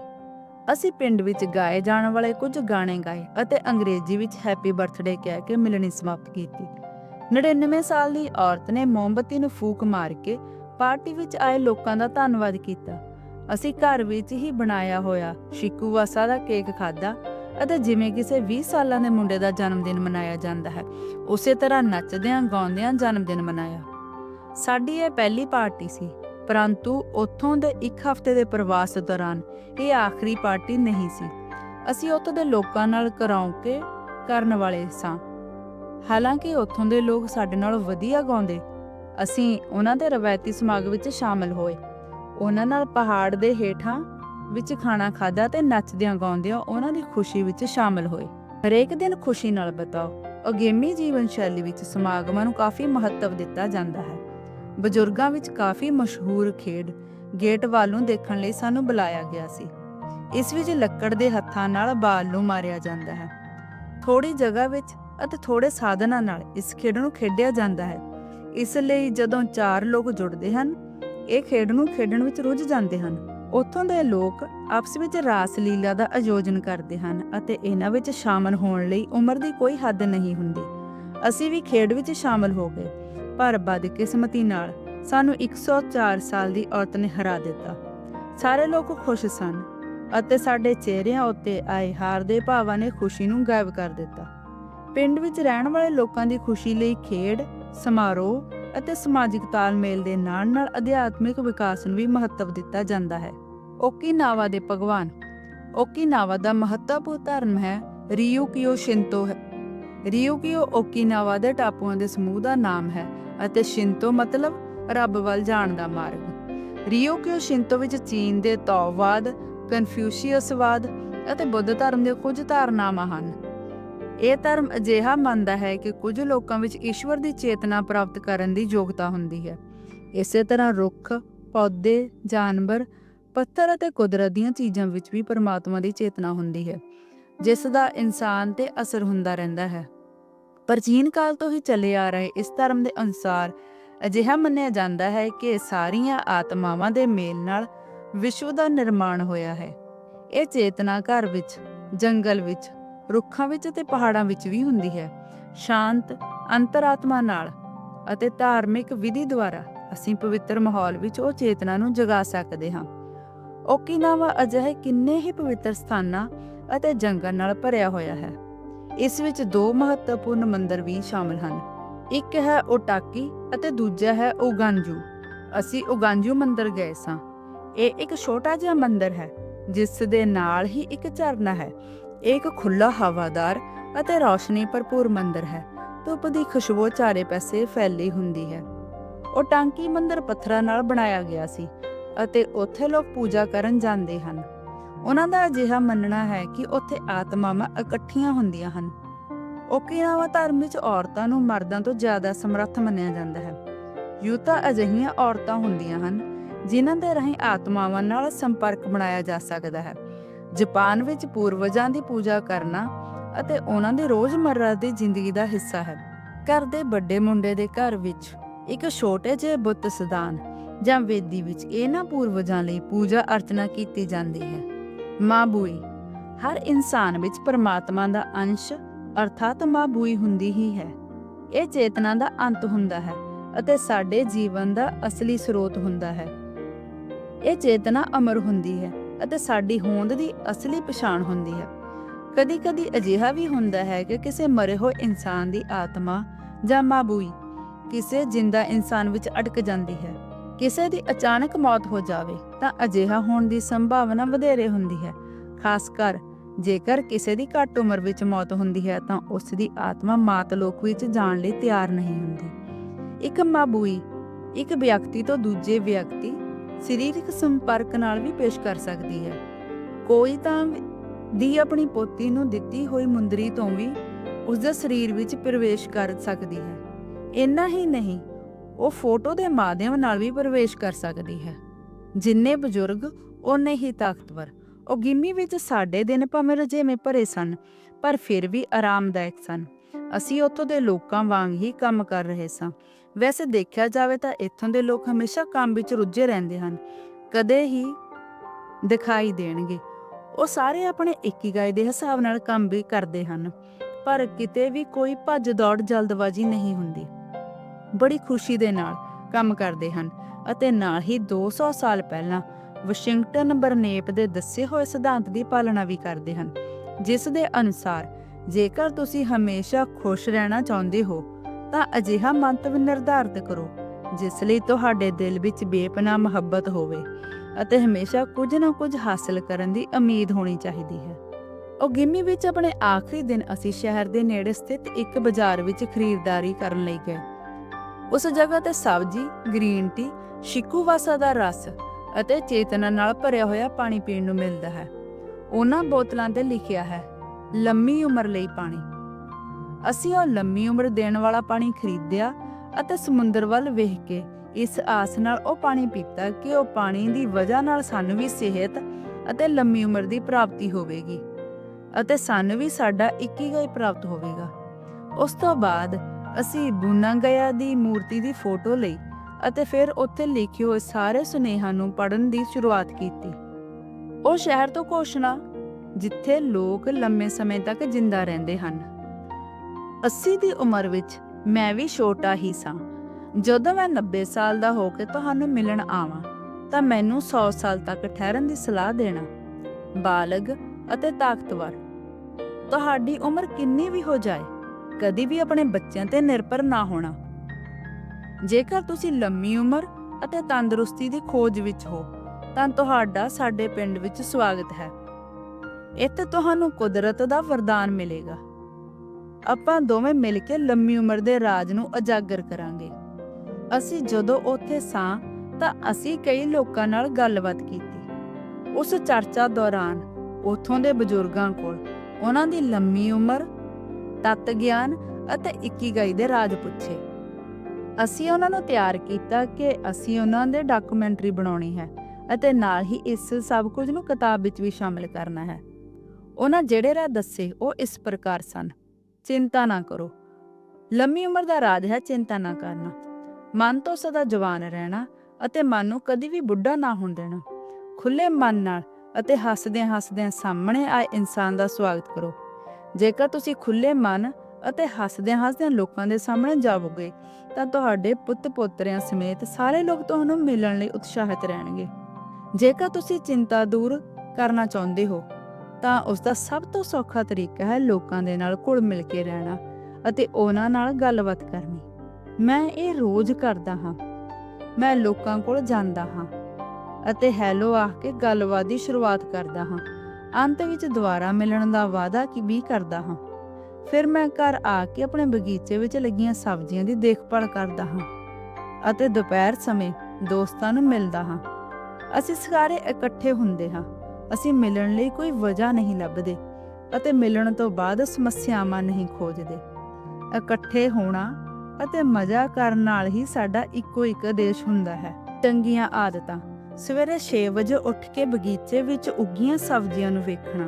ਅਸੀਂ ਪਿੰਡ ਵਿੱਚ ਗਾਏ ਜਾਣ ਵਾਲੇ ਕੁਝ ਗਾਣੇ ਗਾਏ ਅਤੇ ਅੰਗਰੇਜ਼ੀ ਵਿੱਚ ਹੈਪੀ ਬਰਥਡੇ ਕਹਿ ਕੇ ਮਿਲਣੀ ਸਮਾਪਤ ਕੀਤੀ। 99 ਸਾਲ ਦੀ ਔਰਤ ਨੇ ਮੋਮਬੱਤੀ ਨੂੰ ਫੂਕ ਮਾਰ ਕੇ ਪਾਰਟੀ ਵਿੱਚ ਆਏ ਲੋਕਾਂ ਦਾ ਧੰਨਵਾਦ ਕੀਤਾ ਅਸੀਂ ਘਰ ਵਿੱਚ ਹੀ ਬਣਾਇਆ ਹੋਇਆ ਸ਼ਿਕੂ ਵਾਸਾ ਦਾ ਕੇਕ ਖਾਦਾ ਅਤੇ ਜਿਵੇਂ ਕਿਸੇ 20 ਸਾਲਾਂ ਦੇ ਮੁੰਡੇ ਦਾ ਜਨਮ ਦਿਨ ਮਨਾਇਆ ਜਾਂਦਾ ਹੈ, ਉਸੇ ਤਰ੍ਹਾਂ ਨੱਚਦਿਆਂ ਗਾਉਂਦਿਆਂ ਜਨਮ ਦਿਨ ਮਨਾਇਆ। ਸਾਡੀ ਇਹ ਪਹਿਲੀ ਪਾਰਟੀ ਸੀ, ਪਰੰਤੂ ਉੱਥੋਂ ਦੇ ਇੱਕ ਹਫ਼ਤੇ ਦੇ ਪ੍ਰਵਾਸ ਦੌਰਾਨ ਇਹ ਆਖਰੀ ਪਾਰਟੀ ਨਹੀਂ ਸੀ। ਅਸੀਂ ਉੱਥੋਂ ਦੇ ਲੋਕਾਂ ਨਾਲ ਕਰਾਉਂਕੇ ਕਰਨ ਵਾਲੇ ਸਾਂ। ਹਾਲਾਂਕਿ ਉੱਥੋਂ ਦੇ ਲੋਕ ਸਾਡੇ ਨਾਲ ਵਧੀਆ ਗਾਉਂਦੇ। ਅਸੀਂ ਉਹਨਾਂ ਦੇ ਰਵਾਇਤੀ ਸਮਾਗਮ ਵਿੱਚ ਸ਼ਾਮਲ ਹੋਏ। ਉਹਨਾਂ ਨਾਲ ਪਹਾੜ ਦੇ ਹੇਠਾਂ ਵਿੱਚ ਖਾਣਾ ਖਾਦਾ ਤੇ ਨੱਚਦਿਆਂ ਗਾਉਂਦਿਆਂ ਉਹਨਾਂ ਦੀ ਖੁਸ਼ੀ ਵਿੱਚ ਸ਼ਾਮਲ ਹੋਏ। ਹਰੇਕ ਦਿਨ ਖੁਸ਼ੀ ਨਾਲ ਬਤਾਓ, ਅਗੇਮੀ ਜੀਵਨ ਸ਼ੈਲੀ ਵਿੱਚ ਸਮਾਗਮਾਂ ਨੂੰ ਕਾਫੀ ਮਹੱਤਵ ਦਿੱਤਾ ਜਾਂਦਾ ਹੈ। ਬਜ਼ੁਰਗਾਂ ਵਿੱਚ ਕਾਫੀ ਮਸ਼ਹੂਰ ਖੇਡ ਗੇਟ ਵੱਲ ਨੂੰ ਦੇਖਣ ਲਈ ਸਾਨੂੰ ਬੁਲਾਇਆ ਗਿਆ ਸੀ। ਇਸ ਵਿੱਚ ਲੱਕੜ ਦੇ ਹੱਥਾਂ ਨਾਲ ਬਾਲ ਨੂੰ ਮਾਰਿਆ ਜਾਂਦਾ ਹੈ। ਥੋੜੀ ਜਗ੍ਹਾ ਵਿੱਚ ਅਤੇ ਥੋੜੇ ਸਾਧਨਾਂ ਨਾਲ ਇਸ ਖੇਡ ਨੂੰ ਖੇਡਿਆ ਜਾਂਦਾ ਹੈ। ਇਸ ਲਈ ਜਦੋਂ ਚਾਰ ਲੋਕ ਜੁੜਦੇ ਹਨ ਇਹ ਖੇਡ ਨੂੰ ਖੇਡਣ ਵਿੱਚ ਰੁੱਝ ਜਾਂਦੇ ਹਨ। ਉੱਥੋਂ ਦੇ ਲੋਕ ਆਪਸ ਵਿੱਚ ਰਾਸ ਲੀਲਾ ਦਾ ਆਯੋਜਨ ਕਰਦੇ ਹਨ ਅਤੇ ਇਹਨਾਂ ਵਿੱਚ ਸ਼ਾਮਲ ਹੋਣ ਲਈ ਉਮਰ ਦੀ ਕੋਈ ਹੱਦ ਨਹੀਂ ਹੁੰਦੀ। ਅਸੀਂ ਵੀ ਖੇਡ ਵਿੱਚ ਸ਼ਾਮਲ ਹੋ ਗਏ, ਪਰ ਬਦਕਿਸਮਤੀ ਨਾਲ ਸਾਨੂੰ 104 ਸਾਲ ਦੀ ਔਰਤ ਨੇ ਹਰਾ ਦਿੱਤਾ। ਸਾਰੇ ਲੋਕ ਖੁਸ਼ ਸਨ ਅਤੇ ਸਾਡੇ ਚਿਹਰਿਆਂ ਉੱਤੇ ਆਏ ਹਾਰ ਦੇ ਭਾਵਾਂ ਨੇ ਖੁਸ਼ੀ ਨੂੰ ਗਾਇਬ ਕਰ ਦਿੱਤਾ। ਪਿੰਡ ਵਿੱਚ ਰਹਿਣ ਵਾਲੇ ਲੋਕਾਂ ਦੀ ਖੁਸ਼ੀ ਲਈ ਖੇਡ, ਸਮਾਰੋਹ ਅਤੇ ਸਮਾਜਿਕ ਤਾਲਮੇਲ ਦੇ ਨਾਲ-ਨਾਲ ਅਧਿਆਤਮਿਕ ਵਿਕਾਸ ਨੂੰ ਵੀ ਮਹੱਤਵ ਦਿੱਤਾ ਜਾਂਦਾ ਹੈ। ਓਕੀਨਾਵਾ ਦੇ ਭਗਵਾਨ। ਓਕੀਨਾਵਾ ਦਾ ਮਹੱਤਵਪੂਰਨ ਧਰਮ ਹੈ ਰਿਯੂਕਿਓ ਸ਼ਿੰਤੋ ਹੈ। ਰਿਯੂਕਿਓ ਓਕੀਨਾਵਾ ਦੇ ਟਾਪੂਆਂ ਦੇ ਸਮੂਹ ਦਾ ਨਾਮ ਹੈ ਅਤੇ ਸ਼ਿੰਤੋ ਮਤਲਬ ਰੱਬ ਵੱਲ ਜਾਣ ਦਾ ਮਾਰਗ। ਰਿਯੂਕਿਓ ਸ਼ਿੰਤੋ ਵਿੱਚ ਚੀਨ ਦੇ ਤੌਵਾਦ, ਕਨਫਿਊਸ਼ੀਅਸਵਾਦ ਅਤੇ ਬੁੱਧ ਧਰਮ ਦੇ ਕੁਝ ਧਾਰਨਾਵਾਂ ਹਨ। ਇਹ ਧਰਮ ਅਜਿਹਾ ਮੰਨਦਾ ਹੈ ਕਿ ਕੁਝ ਲੋਕਾਂ ਵਿੱਚ ਈਸ਼ਵਰ ਦੀ ਚੇਤਨਾ ਪ੍ਰਾਪਤ ਕਰਨ ਦੀ ਯੋਗਤਾ ਹੁੰਦੀ ਹੈ। ਇਸੇ ਤਰ੍ਹਾਂ ਰੁੱਖ, ਪੌਦੇ, ਜਾਨਵਰ, ਪੱਥਰ ਅਤੇ ਕੁਦਰਤ ਦੀਆਂ ਚੀਜ਼ਾਂ ਵਿੱਚ ਵੀ ਪਰਮਾਤਮਾ ਦੀ ਚੇਤਨਾ ਹੁੰਦੀ ਹੈ, ਜਿਸ ਦਾ ਇਨਸਾਨ ਤੇ ਅਸਰ ਹੁੰਦਾ ਰਹਿੰਦਾ ਹੈ। ਪ੍ਰਾਚੀਨ ਕਾਲ ਤੋਂ ਹੀ ਚੱਲੇ ਆ ਰਹੇ ਇਸ ਧਰਮ ਦੇ ਅਨੁਸਾਰ ਅਜਿਹਾ ਮੰਨਿਆ ਜਾਂਦਾ ਹੈ ਕਿ ਸਾਰੀਆਂ ਆਤਮਾਵਾਂ ਦੇ ਮੇਲ ਨਾਲ ਵਿਸ਼ਵ ਦਾ ਨਿਰਮਾਣ ਹੋਇਆ ਹੈ। ਇਹ ਚੇਤਨਾ ਘਰ ਵਿੱਚ, ਜੰਗਲ ਵਿੱਚ ਰੁੱਖਾਂ ਵਿੱਚ ਅਤੇ ਪਹਾੜਾਂ ਵਿੱਚ ਵੀ ਹੁੰਦੀ ਹੈ। ਸ਼ਾਂਤ, ਅੰਤਰਾਤਮਾ ਨਾਲ ਅਤੇ ਧਾਰਮਿਕ ਵਿਧੀ ਦੁਆਰਾ ਅਸੀਂ ਪਵਿੱਤਰ ਮਾਹੌਲ ਵਿੱਚ ਉਹ ਚੇਤਨਾ ਨੂੰ ਜਗਾ ਸਕਦੇ ਹਾਂ। ਓਕੀਨਾਵਾ ਅਜਿਹੇ ਕਿੰਨੇ ਹੀ ਪਵਿੱਤਰ ਸਥਾਨਾਂ ਅਤੇ ਜੰਗਲ ਨਾਲ ਭਰਿਆ ਹੋਇਆ ਹੈ। ਇਸ ਵਿੱਚ ਦੋ ਮਹੱਤਵਪੂਰਨ ਮੰਦਰ ਵੀ ਸ਼ਾਮਲ ਹਨ। ਇੱਕ ਹੈ ਓਟਾਕੀ ਅਤੇ ਦੂਜਾ ਹੈ ਓਗਾਂਜੂ ਅਸੀਂ ਓਗਾਂਜੂ ਮੰਦਰ ਗਏ ਸਾਂ। ਇਹ ਇੱਕ ਛੋਟਾ ਜਿਹਾ ਮੰਦਰ ਹੈ, ਜਿਸ ਦੇ ਨਾਲ ਹੀ ਇੱਕ ਝਰਨਾ ਹੈ ਇਹ ਇੱਕ ਖੁੱਲਾ ਹਵਾਦਾਰ ਅਤੇ ਰੌਸ਼ਨੀ ਭਰਪੂਰ ਮੰਦਰ ਹੈ। ਧੁੱਪ ਦੀ ਖੁਸ਼ਬੂ ਚਾਰੇ ਪਾਸੇ ਫੈਲੀ ਹੁੰਦੀ ਹੈ। ਉਹ ਟਾਂਕੀ ਮੰਦਰ ਪੱਥਰਾਂ ਨਾਲ ਬਣਾਇਆ ਗਿਆ ਸੀ ਅਤੇ ਉੱਥੇ ਲੋਕ ਪੂਜਾ ਕਰਨ ਜਾਂਦੇ ਹਨ। ਉਹਨਾਂ ਦਾ ਅਜਿਹਾ ਮੰਨਣਾ ਹੈ ਕਿ ਉੱਥੇ ਆਤਮਾਵਾਂ ਇਕੱਠੀਆਂ ਹੁੰਦੀਆਂ ਹਨ। ਓਕੀਨਾਵਾ ਧਰਮ ਵਿੱਚ ਔਰਤਾਂ ਨੂੰ ਮਰਦਾਂ ਤੋਂ ਜ਼ਿਆਦਾ ਸਮਰੱਥ ਮੰਨਿਆ ਜਾਂਦਾ ਹੈ। ਯੂਤਾ ਅਜਿਹੀਆਂ ਔਰਤਾਂ ਹੁੰਦੀਆਂ ਹਨ ਜਿਨ੍ਹਾਂ ਦੇ ਰਾਹੀਂ ਆਤਮਾਵਾਂ ਨਾਲ ਸੰਪਰਕ ਬਣਾਇਆ ਜਾ ਸਕਦਾ ਹੈ। ਜਾਪਾਨ ਵਿੱਚ ਪੂਰਵਜਾਂ ਦੀ ਪੂਜਾ ਕਰਨਾ ਅਤੇ ਉਹਨਾਂ ਦੀ ਰੋਜ਼ਮਰਰਾ ਦੀ ਜ਼ਿੰਦਗੀ ਦਾ ਹਿੱਸਾ ਹੈ। ਘਰ ਦੇ ਵੱਡੇ ਮੁੰਡੇ ਦੇ ਘਰ ਵਿੱਚ ਇੱਕ ਛੋਟੇ ਜਿਹੇ ਬੁੱਤ ਸਦਾਨ ਜਾਂ ਵੇਦੀ ਵਿੱਚ ਇਹਨਾਂ ਪੂਰਵਜਾਂ ਲਈ ਪੂਜਾ ਅਰਚਨਾ ਕੀਤੀ ਜਾਂਦੀ ਹੈ। ਮਾਬੂਈ, ਹਰ ਇਨਸਾਨ ਵਿੱਚ ਪਰਮਾਤਮਾ ਦਾ ਅੰਸ਼ ਅਰਥਾਤ ਮਾਬੂਈ ਹੁੰਦੀ ਹੀ ਹੈ। ਇਹ ਚੇਤਨਾ ਦਾ ਅੰਤ ਹੁੰਦਾ ਹੈ ਅਤੇ ਸਾਡੇ ਜੀਵਨ ਦਾ ਅਸਲੀ ਸਰੋਤ ਹੁੰਦਾ ਹੈ। ਇਹ ਚੇਤਨਾ ਅਮਰ ਹੁੰਦੀ ਹੈ। ਅਤੇ ਸਾਡੀ ਹੋਂਦ ਦੀ ਅਸਲੀ ਪਛਾਣ ਹੁੰਦੀ ਹੈ। ਕਦੀ-ਕਦੀ ਅਜਿਹਾ ਵੀ ਹੁੰਦਾ ਹੈ ਕਿ ਕਿਸੇ ਮਰੇ ਹੋਏ ਇਨਸਾਨ ਦੀ ਆਤਮਾ ਜਾਂ ਮਾਬੂਈ ਕਿਸੇ ਜਿੰਦਾ ਇਨਸਾਨ ਵਿੱਚ ਅਟਕ ਜਾਂਦੀ ਹੈ। ਕਿਸੇ ਦੀ ਅਚਾਨਕ ਮੌਤ ਹੋ ਜਾਵੇ ਤਾਂ ਅਜਿਹਾ ਹੋਣ ਦੀ ਸੰਭਾਵਨਾ ਵਧੇਰੇ ਹੁੰਦੀ ਹੈ। ਖਾਸ ਕਰ ਜੇਕਰ ਕਿਸੇ ਦੀ ਘੱਟ ਉਮਰ ਵਿੱਚ ਮੌਤ ਹੁੰਦੀ ਹੈ ਤਾਂ ਉਸ ਦੀ ਆਤਮਾ ਮਾਤ ਲੋਕ ਵਿੱਚ ਜਾਣ ਲਈ ਤਿਆਰ ਨਹੀਂ ਹੁੰਦੀ। ਇੱਕ ਮਾਬੂਈ ਇੱਕ ਵਿਅਕਤੀ ਤੋਂ ਦੂਜੇ ਵਿਅਕਤੀ ਸਰੀਰਕ ਸੰਪਰਕ ਨਾਲ ਵੀ ਪੇਸ਼ ਕਰ ਸਕਦੀ ਹੈ। ਕੋਈ ਤਾਂ ਦੀ ਆਪਣੀ ਪੋਤੀ ਨੂੰ ਦਿੱਤੀ ਹੋਈ ਮੁੰਦਰੀ ਤੋਂ ਵੀ ਉਸ ਦੇ ਸਰੀਰ ਵਿੱਚ ਪ੍ਰਵੇਸ਼ ਕਰ ਸਕਦੀ ਹੈ। ਇੰਨਾ ਹੀ ਨਹੀਂ, ਉਹ ਫੋਟੋ ਦੇ ਮਾਧਿਅਮ ਨਾਲ ਵੀ ਪ੍ਰਵੇਸ਼ ਕਰ ਸਕਦੀ ਹੈ। ਜਿੰਨੇ ਬਜ਼ੁਰਗ, ਓਨੇ ਹੀ ਤਾਕਤਵਰ। ਉਹ ਗਿੰਮੀ ਵਿੱਚ ਸਾਡੇ ਦਿਨ ਭਾਵੇਂ ਰਜੇਵੇਂ ਭਰੇ ਸਨ, ਪਰ ਫਿਰ ਵੀ ਆਰਾਮਦਾਇਕ ਸਨ। ਅਸੀਂ ਉੱਥੋਂ ਦੇ ਲੋਕਾਂ ਵਾਂਗ ਹੀ ਕੰਮ ਕਰ ਰਹੇ ਸਾਂ। ਵੈਸੇ ਦੇਖਿਆ ਜਾਵੇ ਤਾਂ ਇੱਥੋਂ ਦੇ ਲੋਕ ਹਮੇਸ਼ਾ ਕੰਮ ਵਿੱਚ ਰੁੱਝੇ ਰਹਿੰਦੇ ਹਨ। ਕਦੇ ਹੀ ਦਿਖਾਈ ਦੇਣਗੇ। ਉਹ ਸਾਰੇ ਆਪਣੇ ਇਕੀਗਾਈ ਦੇ ਹਿਸਾਬ ਨਾਲ ਕੰਮ ਵੀ ਕਰਦੇ ਹਨ, ਪਰ ਕਿਤੇ ਵੀ ਕੋਈ ਭੱਜ ਦੌੜ ਜਲਦਬਾਜ਼ੀ ਨਹੀਂ ਹੁੰਦੀ। ਬੜੀ ਖੁਸ਼ੀ ਦੇ ਨਾਲ ਕੰਮ ਕਰਦੇ ਹਨ ਅਤੇ ਨਾਲ ਹੀ 200 ਸਾਲ ਪਹਿਲਾਂ ਵਾਸ਼ਿੰਗਟਨ ਬਰਨੇਪ ਦੇ ਦੱਸੇ ਹੋਏ ਸਿਧਾਂਤ ਦੀ ਪਾਲਣਾ ਵੀ ਕਰਦੇ ਹਨ, ਜਿਸ ਦੇ ਅਨੁਸਾਰ ਜੇਕਰ ਤੁਸੀਂ ਹਮੇਸ਼ਾ ਖੁਸ਼ ਰਹਿਣਾ ਚਾਹੁੰਦੇ ਹੋ ਤਾਂ ਅਜਿਹਾ ਮੰਤਵ ਨਿਰਧਾਰਤ ਕਰੋ, ਜਿਸ ਲਈ ਤੁਹਾਡੇ ਦਿਲ ਵਿੱਚ ਬੇਪਨਾਹ ਮੁਹੱਬਤ ਹੋਵੇ ਅਤੇ ਹਮੇਸ਼ਾ ਕੁਝ ਨਾ ਕੁਝ ਹਾਸਲ ਕਰਨ ਦੀ ਉਮੀਦ ਹੋਣੀ ਚਾਹੀਦੀ ਹੈ। ਉਹ ਵਿੱਚ ਆਪਣੇ ਆਖਰੀ ਦਿਨ ਅਸੀਂ ਸ਼ਹਿਰ ਦੇ ਨੇੜੇ ਸਥਿਤ ਇੱਕ ਬਾਜ਼ਾਰ ਵਿੱਚ ਖਰੀਦਦਾਰੀ ਕਰਨ ਲਈ ਗਏ। ਉਸ ਜਗ੍ਹਾ ਤੇ ਸਬਜ਼ੀ, ਗ੍ਰੀਨ ਟੀ ਸ਼ਿਕੂਵਾਸਾ ਦਾ ਰਸ ਅਤੇ ਚੇਤਨਾ ਨਾਲ ਭਰਿਆ ਹੋਇਆ ਪਾਣੀ ਪੀਣ ਨੂੰ ਮਿਲਦਾ ਹੈ। ਉਹਨਾਂ ਬੋਤਲਾਂ ਤੇ ਲਿਖਿਆ ਹੈ, ਲੰਮੀ ਉਮਰ ਲਈ ਪਾਣੀ। ਅਸੀਂ ਉਹ ਲੰਮੀ ਉਮਰ ਦੇਣ ਵਾਲਾ ਪਾਣੀ ਖਰੀਦਿਆ ਅਤੇ ਸਮੁੰਦਰ ਵੱਲ ਵੇਖ ਕੇ ਇਸ ਆਸ ਨਾਲ ਉਹ ਪਾਣੀ ਪੀਤਾ ਕਿ ਉਹ ਪਾਣੀ ਦੀ ਵਜ੍ਹਾ ਨਾਲ ਸਾਨੂੰ ਵੀ ਸਿਹਤ ਅਤੇ ਲੰਮੀ ਉਮਰ ਦੀ ਪ੍ਰਾਪਤੀ ਹੋਵੇਗੀ ਅਤੇ ਸਾਨੂੰ ਵੀ ਸਾਡਾ ਇਕੀਗਾਈ ਪ੍ਰਾਪਤ ਹੋਵੇਗਾ। ਉਸ ਤੋਂ ਬਾਅਦ ਅਸੀਂ ਬੁਨਾਗਇਆ ਦੀ ਮੂਰਤੀ ਦੀ ਫੋਟੋ ਲਈ ਅਤੇ ਫਿਰ ਉੱਥੇ ਲਿਖੇ ਹੋਏ ਸਾਰੇ ਸੁਨੇਹਾਂ ਨੂੰ ਪੜ੍ਹਨ ਦੀ ਸ਼ੁਰੂਆਤ ਕੀਤੀ। ਉਹ ਸ਼ਹਿਰ ਤੋਂ ਘੋਸ਼ਣਾ, ਜਿੱਥੇ ਲੋਕ ਲੰਮੇ ਸਮੇਂ ਤੱਕ ਜਿੰਦਾ ਰਹਿੰਦੇ ਹਨ। 80 ਦੀ ਉਮਰ ਵਿੱਚ ਮੈਂ ਵੀ ਛੋਟਾ ਹੀ ਸਾਂ। ਜਦੋਂ ਮੈਂ 90 ਸਾਲ ਦਾ ਹੋ ਕੇ ਤੁਹਾਨੂੰ ਮਿਲਣ ਆਵਾਂ, ਤਾਂ ਮੈਨੂੰ 100 ਸਾਲ ਤੱਕ ਠਹਿਰਨ ਦੀ ਸਲਾਹ ਦੇਣਾ। ਬਾਲਗ ਅਤੇ ਤਾਕਤਵਰ, ਤੁਹਾਡੀ ਉਮਰ ਕਿੰਨੀ ਵੀ ਹੋ ਜਾਏ, ਕਦੀ ਵੀ ਆਪਣੇ ਬੱਚਿਆਂ ਤੇ ਨਿਰਭਰ ਨਾ ਹੋਣਾ। ਜੇਕਰ ਤੁਸੀਂ ਲੰਮੀ ਉਮਰ ਅਤੇ ਤੰਦਰੁਸਤੀ ਦੀ ਖੋਜ ਵਿੱਚ ਹੋ, ਤਾਂ ਤੁਹਾਡਾ ਸਾਡੇ ਪਿੰਡ ਵਿੱਚ ਸਵਾਗਤ ਹੈ। ਇੱਥੇ ਤੁਹਾਨੂੰ ਕੁਦਰਤ ਦਾ ਵਰਦਾਨ ਮਿਲੇਗਾ। ਆਪਾਂ ਦੋਵੇਂ ਮਿਲ ਕੇ ਲੰਮੀ ਉਮਰ ਦੇ ਰਾਜ ਨੂੰ ਉਜਾਗਰ ਕਰਾਂਗੇ। ਅਸੀਂ ਜਦੋਂ ਉੱਥੇ ਸਾਂ, ਤਾਂ ਅਸੀਂ ਕਈ ਲੋਕਾਂ ਨਾਲ ਗੱਲਬਾਤ ਕੀਤੀ। ਉਸ ਚਰਚਾ ਦੌਰਾਨ ਉੱਥੋਂ ਦੇ ਬਜ਼ੁਰਗਾਂ ਕੋਲ ਉਹਨਾਂ ਦੀ ਲੰਮੀ ਉਮਰ, ਤਤ ਗਿਆਨ ਅਤੇ ਇਕੀਗਾਈ ਦੇ ਰਾਜ ਪੁੱਛੇ। ਅਸੀਂ ਉਹਨਾਂ ਨੂੰ ਤਿਆਰ ਕੀਤਾ ਕਿ ਅਸੀਂ ਉਹਨਾਂ ਦੇ ਡਾਕੂਮੈਂਟਰੀ ਬਣਾਉਣੀ ਹੈ ਅਤੇ ਨਾਲ ਹੀ ਇਸ ਸਭ ਕੁਝ ਨੂੰ ਕਿਤਾਬ ਵਿੱਚ ਵੀ ਸ਼ਾਮਿਲ ਕਰਨਾ ਹੈ। ਉਹਨਾਂ ਜਿਹੜੇ ਰਾਹ ਦੱਸੇ ਉਹ ਇਸ ਪ੍ਰਕਾਰ ਸਨ। ਚਿੰਤਾ ਨਾ ਕਰੋ। ਲੰਮੀ ਉਮਰ ਦਾ ਰਾਜ ਹੈ ਚਿੰਤਾ ਨਾ ਕਰਨਾ। ਮਨ ਤੋਂ ਸਦਾ ਜਵਾਨ ਰਹਿਣਾ ਅਤੇ ਮਨ ਨੂੰ ਕਦੀ ਵੀ ਬੁੱਢਾ ਨਾ ਹੋਣ ਦੇਣਾ। ਖੁੱਲੇ ਮਨ ਨਾਲ ਅਤੇ ਹੱਸਦਿਆਂ ਹੱਸਦਿਆਂ ਸਾਹਮਣੇ ਆਏ ਇਨਸਾਨ ਦਾ ਸਵਾਗਤ ਕਰੋ। ਜੇਕਰ ਤੁਸੀਂ ਖੁੱਲੇ ਮਨ ਅਤੇ ਹੱਸਦਿਆਂ ਹੱਸਦਿਆਂ ਲੋਕਾਂ ਦੇ ਸਾਹਮਣੇ ਜਾਵੋਗੇ, ਤਾਂ ਤੁਹਾਡੇ ਪੁੱਤ ਪੋਤਰਿਆਂ ਸਮੇਤ ਸਾਰੇ ਲੋਕ ਤੁਹਾਨੂੰ ਮਿਲਣ ਲਈ ਉਤਸ਼ਾਹਿਤ ਰਹਿਣਗੇ। ਜੇਕਰ ਤੁਸੀਂ ਚਿੰਤਾ ਦੂਰ ਕਰਨਾ ਚਾਹੁੰਦੇ ਹੋ ਤਾਂ ਉਸ ਦਾ ਸਭ ਤੋਂ ਸੌਖਾ ਤਰੀਕਾ ਹੈ ਲੋਕਾਂ ਦੇ ਨਾਲ ਘੁਲ ਮਿਲ ਕੇ ਰਹਿਣਾ ਅਤੇ ਉਹਨਾਂ ਨਾਲ ਗੱਲਬਾਤ ਕਰਨੀ। ਮੈਂ ਇਹ ਰੋਜ਼ ਕਰਦਾ ਹਾਂ। ਮੈਂ ਲੋਕਾਂ ਕੋਲ ਜਾਂਦਾ ਹਾਂ ਅਤੇ ਹੈਲੋ ਆਖ ਕੇ ਗੱਲਬਾਤ ਦੀ ਸ਼ੁਰੂਆਤ ਕਰਦਾ ਹਾਂ। ਅੰਤ ਵਿੱਚ ਦੁਬਾਰਾ ਮਿਲਣ ਦਾ ਵਾਅਦਾ ਕਿ ਵੀ ਕਰਦਾ ਹਾਂ। ਫਿਰ ਮੈਂ ਘਰ ਆ ਕੇ ਆਪਣੇ ਬਗੀਚੇ ਵਿੱਚ ਲੱਗੀਆਂ ਸਬਜ਼ੀਆਂ ਦੀ ਦੇਖਭਾਲ ਕਰਦਾ ਹਾਂ ਅਤੇ ਦੁਪਹਿਰ ਸਮੇਂ ਦੋਸਤਾਂ ਨੂੰ ਮਿਲਦਾ ਹਾਂ। ਅਸੀਂ ਸਾਰੇ ਇਕੱਠੇ ਹੁੰਦੇ ਹਾਂ। ਅਸੀਂ ਮਿਲਣ ਲਈ ਕੋਈ ਵਜ੍ਹਾ ਨਹੀਂ ਲੱਭਦੇ ਅਤੇ ਮਿਲਣ ਤੋਂ ਬਾਅਦ ਸਮੱਸਿਆਵਾਂ ਨਹੀਂ ਖੋਜਦੇ। ਇਕੱਠੇ ਹੋਣਾ ਅਤੇ ਮਜ਼ਾ ਕਰਨ ਨਾਲ ਹੀ ਸਾਡਾ ਇੱਕੋ ਇੱਕ ਦੇਸ਼ ਹੁੰਦਾ ਹੈ। ਚੰਗੀਆਂ ਆਦਤਾਂ। ਸਵੇਰੇ 6 ਵਜੇ ਉੱਠ ਕੇ ਬਗੀਚੇ ਵਿੱਚ ਉੱਗੀਆਂ ਸਬਜ਼ੀਆਂ ਨੂੰ ਵੇਖਣਾ